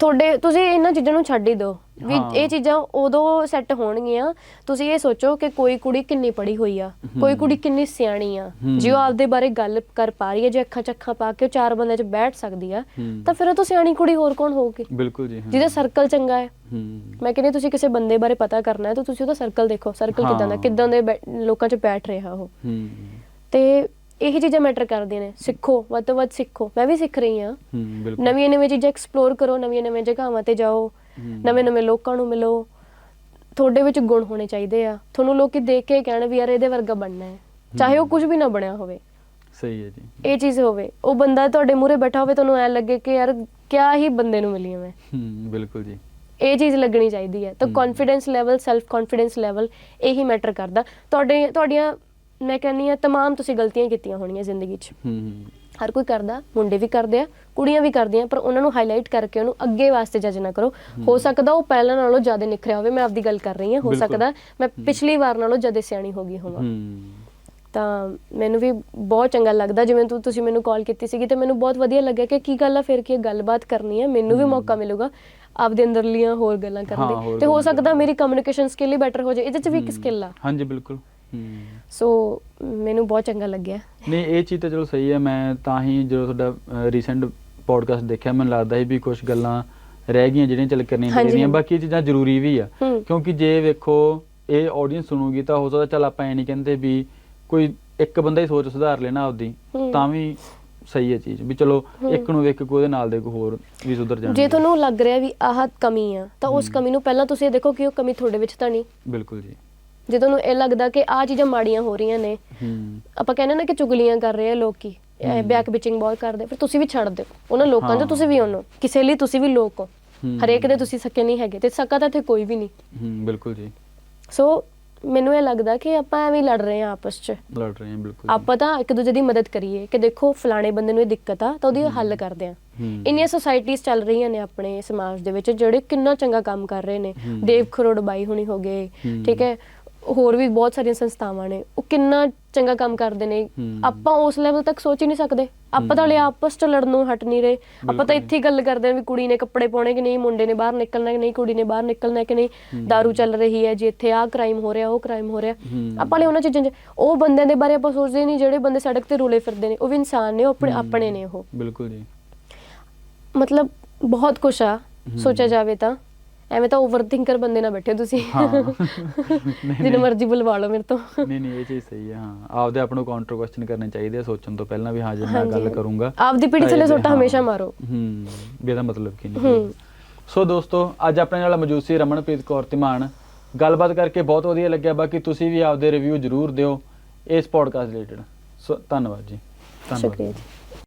ਤੁਹਾਡੇ ਤੁਸੀਂ ਇਹਨਾਂ ਚੀਜ਼ਾਂ ਨੂੰ ਛੱਡ ਹੀ ਦਿਓ ਵੀ ਹਾਂ। ਇਹ ਚੀਜ਼ਾਂ ਉਦੋਂ ਸੈੱਟ ਹੋਣਗੀਆਂ ਤੁਸੀਂ ਇਹ ਸੋਚੋ ਕਿ ਕੋਈ ਕੁੜੀ ਕਿੰਨੀ ਪੜ੍ਹੀ ਹੋਈ ਆ ਕੋਈ। ਕੁੜੀ ਕਿੰਨੀ ਸਿਆਣੀ ਆ। ਜੇ ਉਹ ਆਪਦੇ ਬਾਰੇ ਗੱਲ ਕਰ ਪਾ ਰਹੀ ਹੈ ਜੇ ਅੱਖਾਂ ਚੱਖਾਂ ਪਾ ਕੇ ਉਹ ਚਾਰ ਬੰਦਿਆਂ 'ਚ ਬੈਠ ਸਕਦੀ ਆ ਹੂੰ। ਤਾਂ ਫਿਰ ਉਹ ਤੋਂ ਸਿਆਣੀ ਕੁੜੀ ਹੋਰ ਕੌਣ ਹੋਊਗੀ ਬਿਲਕੁਲ ਜੀ ਹਾਂ। ਜਿਹਦਾ ਸਰਕਲ ਚੰਗਾ ਹੈ ਹੂੰ ਮੈਂ ਕਹਿੰਦੀ ਤੁਸੀਂ ਕਿਸੇ ਬੰਦੇ ਬਾਰੇ ਪਤਾ ਕਰਨਾ ਹੈ ਤਾਂ ਤੁਸੀਂ ਉਹਦਾ ਸਰਕਲ ਦੇਖੋ ਸਰਕਲ ਕਿਦਾਂ ਦਾ ਹਾਂ। ਕਿਦਾਂ ਦੇ ਬੈ- ਲੋਕਾਂ 'ਚ ਬੈਠ ਰਿਹਾ ਉਹ ਹੂੰ ਤੇ ਇਹੀ ਚੀਜ਼ਾਂ ਮੈਟਰ ਕਰਦੀਆਂ ਨੇ। ਸਿੱਖੋ ਵੱਧ ਤੋਂ ਵੱਧ ਸਿੱਖੋ। ਮੈਂ ਵੀ ਸਿੱਖ ਰਹੀ ਹਾਂ। ਨਵੀਆਂ ਨਵੀਆਂ ਚੀਜ਼ਾਂ ਐਕਸਪਲੋਰ ਕਰੋ ਨਵੀਆਂ ਨਵੀਆਂ ਜਗ੍ਹਾਵਾਂ ਤੇ ਜਾਓ। ਨਵੇਂ ਨਵੇਂ ਲੋਕਾਂ ਨੂੰ ਮਿਲੋ। ਤੁਹਾਡੇ ਵਿੱਚ ਗੁਣ ਹੋਣੇ ਚਾਹੀਦੇ ਆ। ਤੁਹਾਨੂੰ ਲੋਕੀ ਦੇਖ ਕੇ ਕਹਿਣ ਵੀ ਯਾਰ ਇਹਦੇ ਵਰਗਾ ਬਣਨਾ ਹੈ। ਚਾਹੇ ਉਹ ਕੁਝ ਵੀ ਨਾ ਬਣਿਆ ਹੋਵੇ। ਸਹੀ ਹੈ ਜੀ। ਇਹ ਚੀਜ਼ ਹੋਵੇ। ਉਹ ਬੰਦਾ ਤੁਹਾਡੇ ਮੂਹਰੇ ਬੈਠਾ ਹੋਵੇ ਤੁਹਾਨੂੰ ਐ ਲੱਗੇ ਕਿ ਯਾਰ ਕਿਆ ਹੀ ਬੰਦੇ ਨੂੰ ਮਿਲੀ ਮੈਂ। ਹੂੰ ਬਿਲਕੁਲ ਜੀ। ਇਹ ਚੀਜ਼ ਲੱਗਣੀ ਚਾਹੀਦੀ ਹੈ। ਤਾਂ। Confidence level self confidence level ਇਹੀ ਮੈਟਰ ਕਰਦਾ। ਤੁਹਾਡੇ ਤੁਹਾਡੀਆਂ ਮੈਂ ਕਹਿੰਨੀ ਆ तमाम ਤੁਸੀਂ ਗਲਤੀਆਂ ਕੀਤੀਆਂ ਹੋਣੀਆਂ ਜ਼ਿੰਦਗੀ 'ਚ ਹੂੰ ਹੂੰ ਹਰ ਕੋਈ ਕਰਦਾ ਮੁੰਡੇ ਵੀ ਕਰਦੇ ਆ ਕੁੜੀਆਂ ਵੀ ਕਰਦੀਆਂ ਪਰ ਉਹਨਾਂ ਨੂੰ ਹਾਈਲਾਈਟ ਕਰਕੇ ਉਹਨੂੰ ਅੱਗੇ ਵਾਸਤੇ ਜੱਜ ਨਾ ਕਰੋ ਹੋ ਸਕਦਾ ਉਹ ਪਹਿਲਾਂ ਨਾਲੋਂ ਜ਼ਿਆਦਾ ਨਿਖਰਿਆ ਹੋਵੇ ਮੈਂ ਆਪਦੀ ਗੱਲ ਕਰ ਰਹੀ ਹਾਂ ਹੋ ਬਿਲਕੁਲ। ਸਕਦਾ ਮੈਂ ਪਿਛਲੀ ਵਾਰ ਨਾਲੋਂ ਜ਼ਿਆਦਾ ਸਿਆਣੀ ਹੋ ਗਈ ਹੋਵਾਂ ਹੂੰ ਤਾਂ ਮੈਨੂੰ ਵੀ ਬਹੁਤ ਚੰਗਾ ਲੱਗਦਾ ਜਿਵੇਂ ਤੂੰ ਤੁਸੀਂ ਮੈਨੂੰ ਕਾਲ ਕੀਤੀ ਸੀਗੀ ਤੇ ਮੈਨੂੰ ਬਹੁਤ ਵਧੀਆ ਲੱਗਿਆ ਕਿ ਕੀ ਗੱਲ ਆ ਫਿਰ ਕੀ ਇਹ ਗੱਲਬਾਤ ਕਰਨੀ ਹੈ ਮੈਨੂੰ ਵੀ ਮੌਕਾ ਮਿਲੂਗਾ ਆਪਦੇ ਅੰਦਰਲੀਆਂ ਹੋਰ ਗੱਲਾਂ ਕਰਨ ਹਾਂ, ਦੀ ਹੋਰ ਤੇ ਹੋ ਗੱਲਾਂ ਸਕਦਾ ਕਰਨ ਦੀ। ਮੇਰੀ ਕਮਿਊਨੀਕੇਸ਼ਨ ਸਕਿੱਲ ਹੀ ਬੈਟਰ ਹੋ ਜਾਏ ਇਹਦੇ ਚ ਵੀ ਇੱਕ ਸਕਿੱਲ ਆ ਹਾਂਜੀ ਬਿਲਕੁਲ ਹੂੰ ਸੋ ਮੈਨੂੰ ਬਹੁਤ ਚੰਗਾ ਲੱਗਿਆ ਨਹੀਂ ਇਹ ਚੀਜ਼ ਤਾਂ ਚਲੋ ਸਹੀ ਹੈ ਮੈਂ ਤਾਂ ਹੀ ਜਦੋਂ ਤੁਹਾਡਾ ਰੀਸੈਂਟ ਪੋਡਕਾਸਟ ਦੇਖਿਆ ਮੈਨੂੰ ਲੱਗਦਾ ਸੀ ਵੀ ਕੁਝ ਗੱਲਾਂ ਰਹਿ ਗਈਆਂ ਜਿਹੜੀਆਂ ਚੱਲ ਕਰਨੀਆਂ ਚਾਹੀਦੀਆਂ। ਬਾਕੀ ਚੀਜ਼ਾਂ ਜ਼ਰੂਰੀ ਵੀ ਆ। ਕਿਉਂਕਿ ਜੇ ਵੇਖੋ ਇਹ ਆਡੀਅנס ਸੁਣੂਗੀ ਤਾਂ ਹੋ ਸਕਦਾ ਚੱਲ ਆਪਾਂ ਇਹ ਨਹੀਂ ਕਹਿੰਦੇ ਵੀ ਕੋਈ ਇੱਕ ਬੰਦਾ ਹੀ ਸੋਚ ਸੁਧਾਰ ਲੈਣਾ ਆਪਦੀ। ਤਾਂ ਵੀ ਸਹੀ ਹੈ ਚੀਜ਼ ਵੀ ਚਲੋ। ਇੱਕ ਨੂੰ ਵੇਖ ਕੇ ਉਹਦੇ ਨਾਲ ਦੇ ਕੋਈ ਹੋਰ ਵੀ ਸੁਧਰ ਜਾਣਗੇ ਜੇ ਤੁਹਾਨੂੰ ਲੱਗ ਰਿਹਾ ਵੀ ਆਹ ਕਮੀ ਆ ਤਾਂ ਉਸ। ਕਮੀ ਨੂੰ ਪਹਿਲਾਂ ਤੁਸੀਂ ਇਹ ਦੇਖੋ ਕਿ ਉਹ ਕਮੀ ਤੁਹਾਡੇ ਵਿੱਚ ਤਾਂ ਨਹੀਂ ਬਿਲਕੁਲ ਜੀ ਜੇ ਤੁਹਾਨੂੰ ਇਹ ਲੱਗਦਾ ਕਿ ਆਹ ਚੀਜ਼ਾਂ ਮਾੜੀਆਂ ਹੋ ਰਹੀਆਂ ਨੇ ਹੂੰ ਆਪਾਂ ਕਹਿੰਦੇ ਨਾ ਕਿ ਚੁਗਲੀਆਂ ਕਰ ਰਹੇ ਆ ਲੋਕੀ। ਬੈਕ ਬਿਚਿੰਗ ਬਹੁਤ ਕਰਦੇ ਫਿਰ ਤੁਸੀਂ ਵੀ ਛੱਡ ਦਿਓ ਉਹਨਾਂ ਲੋਕਾਂ। ਤੋਂ ਤੁਸੀਂ ਵੀ ਉਹਨੂੰ ਕਿਸੇ ਲਈ ਤੁਸੀਂ ਵੀ ਲੋਕ ਹੋ। ਹਰੇਕ ਦੇ ਤੁਸੀਂ ਸਕੇ ਨਹੀਂ ਹੈਗੇ ਤੇ ਸਕਾ ਤਾਂ ਇੱਥੇ ਕੋਈ ਵੀ ਨਹੀਂ ਹੂੰ ਬਿਲਕੁਲ ਜੀ ਸੋ ਮੈਨੂੰ ਇਹ ਲੱਗਦਾ ਕਿ ਆਪਾਂ ਐਵੇਂ ਲੜ ਰਹੇ ਹਾਂ ਆਪਸ 'ਚ ਲੜ ਰਹੇ ਹਾਂ ਬਿਲਕੁਲ। ਆਪਾਂ ਤਾਂ ਇੱਕ ਦੂਜੇ ਦੀ ਮਦਦ ਕਰੀਏ ਕਿ ਦੇਖੋ ਫਲਾਣੇ ਬੰਦੇ ਨੂੰ ਇਹ ਦਿੱਕਤ ਆ ਤਾਂ ਉਹਦੀ ਹੱਲ ਕਰਦੇ ਆ। ਇੰਨੀਆਂ ਸੁਸਾਇਟੀਆਂ ਚੱਲ ਰਹੀਆਂ ਨੇ ਆਪਣੇ ਸਮਾਜ ਦੇ ਵਿੱਚ ਜਿਹੜੇ ਕਿੰਨਾ ਚੰਗਾ ਕੰਮ ਕਰ ਰਹੇ ਨੇ। ਦੇਵ ਖਰੋੜ ਬਾਈ ਹੁਣੀ ਹੋ ਗਏ। ਠੀਕ ਹੈ ਹੋਰ ਵੀ ਬਹੁਤ ਸਾਰੀਆਂ ਸੰਸਥਾਵਾਂ ਨੇ ਉਹ ਕਿੰਨਾ ਚੰਗਾ ਕੰਮ ਕਰਦੇ ਨੇ। ਆਪਾਂ ਉਸ ਲੈਵਲ ਤੱਕ ਸੋਚ ਹੀ ਨਹੀਂ ਸਕਦੇ ਆਪਾਂ ਤਾਂ ਹਲੇ ਆਪਸ ਚ ਲੜਨ ਨੂੰ ਹਟ ਨਹੀਂ ਰਹੇ ਆਪਾਂ। ਤਾਂ ਇੱਥੇ ਗੱਲ ਕਰਦੇ ਹਾਂ ਵੀ ਕੁੜੀ ਨੇ ਕੱਪੜੇ ਪਾਉਣੇ ਕਿ ਨਹੀਂ ਮੁੰਡੇ ਨੇ ਬਾਹਰ ਨਿਕਲਣਾ ਕਿ ਨਹੀਂ ਕੁੜੀ ਨੇ ਬਾਹਰ ਨਿਕਲਣਾ ਕਿ ਨਹੀਂ। दारू ਚੱਲ ਰਹੀ ਹੈ ਜੀ ਇੱਥੇ ਆਹ ਕ੍ਰਾਈਮ ਹੋ ਰਿਹਾ ਉਹ ਕ੍ਰਾਈਮ ਹੋ ਰਿਹਾ। ਆਪਾਂ ਲਈ ਉਹਨਾਂ ਚੀਜ਼ਾਂ ਉਹ ਬੰਦਿਆਂ ਦੇ ਬਾਰੇ ਆਪਾਂ ਸੋਚਦੇ ਨਹੀਂ ਜਿਹੜੇ ਬੰਦੇ ਸੜਕ ਤੇ ਰੁਲੇ ਫਿਰਦੇ ਨੇ ਉਹ ਵੀ ਇਨਸਾਨ ਨੇ ਉਹ ਆਪਣੇ। ਆਪਣੇ ਨੇ ਉਹ ਬਿਲਕੁਲ ਜੀ ਮਤਲਬ ਬਹੁਤ ਕੁਛ ਆ। ਸੋਚਿਆ ਜਾਵੇ ਤਾਂ ਐਵੇਂ ਤਾਂ ਓਵਰਥਿੰਕਰ ਬੰਦੇ ਨਾ ਬੈਠੇ ਤੁਸੀਂ ਜਿੰਨੇ। ਮਰਜ਼ੀ ਬੁਲਵਾ ਲਓ ਮੇਰੇ ਤੋਂ ਨਹੀਂ ਨਹੀਂ ਇਹ ਚੀਜ਼ ਸਹੀ ਹੈ ਹਾਂ ਆਪਦੇ ਆਪ ਨੂੰ ਕਾਊਂਟਰ ਕੁਐਸਚਨ ਕਰਨੇ ਚਾਹੀਦੇ ਆ ਸੋਚਣ ਤੋਂ ਪਹਿਲਾਂ ਵੀ ਹਾਂ ਜੇ ਮੈਂ ਗੱਲ। ਕਰੂੰਗਾ ਆਪਦੀ ਪੀੜ੍ਹੀ ਤਾਂ ਥੱਲੇ ਸੋਟਾ। ਹਮੇਸ਼ਾ ਮਾਰੋ। ਹੂੰ ਵੀ ਇਹਦਾ ਮਤਲਬ ਕੀ ਨਹੀਂ ਹੂੰ। ਸੋ ਦੋਸਤੋ ਅੱਜ ਆਪਣੇ ਨਾਲ ਮੌਜੂਦ ਸੀ ਰਮਨਪ੍ਰੀਤ ਕੌਰ ਧੀਮਾਨ ਗੱਲਬਾਤ ਕਰਕੇ ਬਹੁਤ ਵਧੀਆ ਲੱਗਿਆ ਬਾਕੀ ਤੁਸੀਂ ਵੀ ਆਪਦੇ ਰਿਵਿਊ ਜ਼ਰੂਰ ਦਿਓ ਇਸ ਪੋਡਕਾਸਟ ਰਿਲੇਟਡ ਸੋ ਧੰਨਵਾਦ ਜੀ ਧੰਨਵਾਦ ਸ਼ੁਕਰੀਆ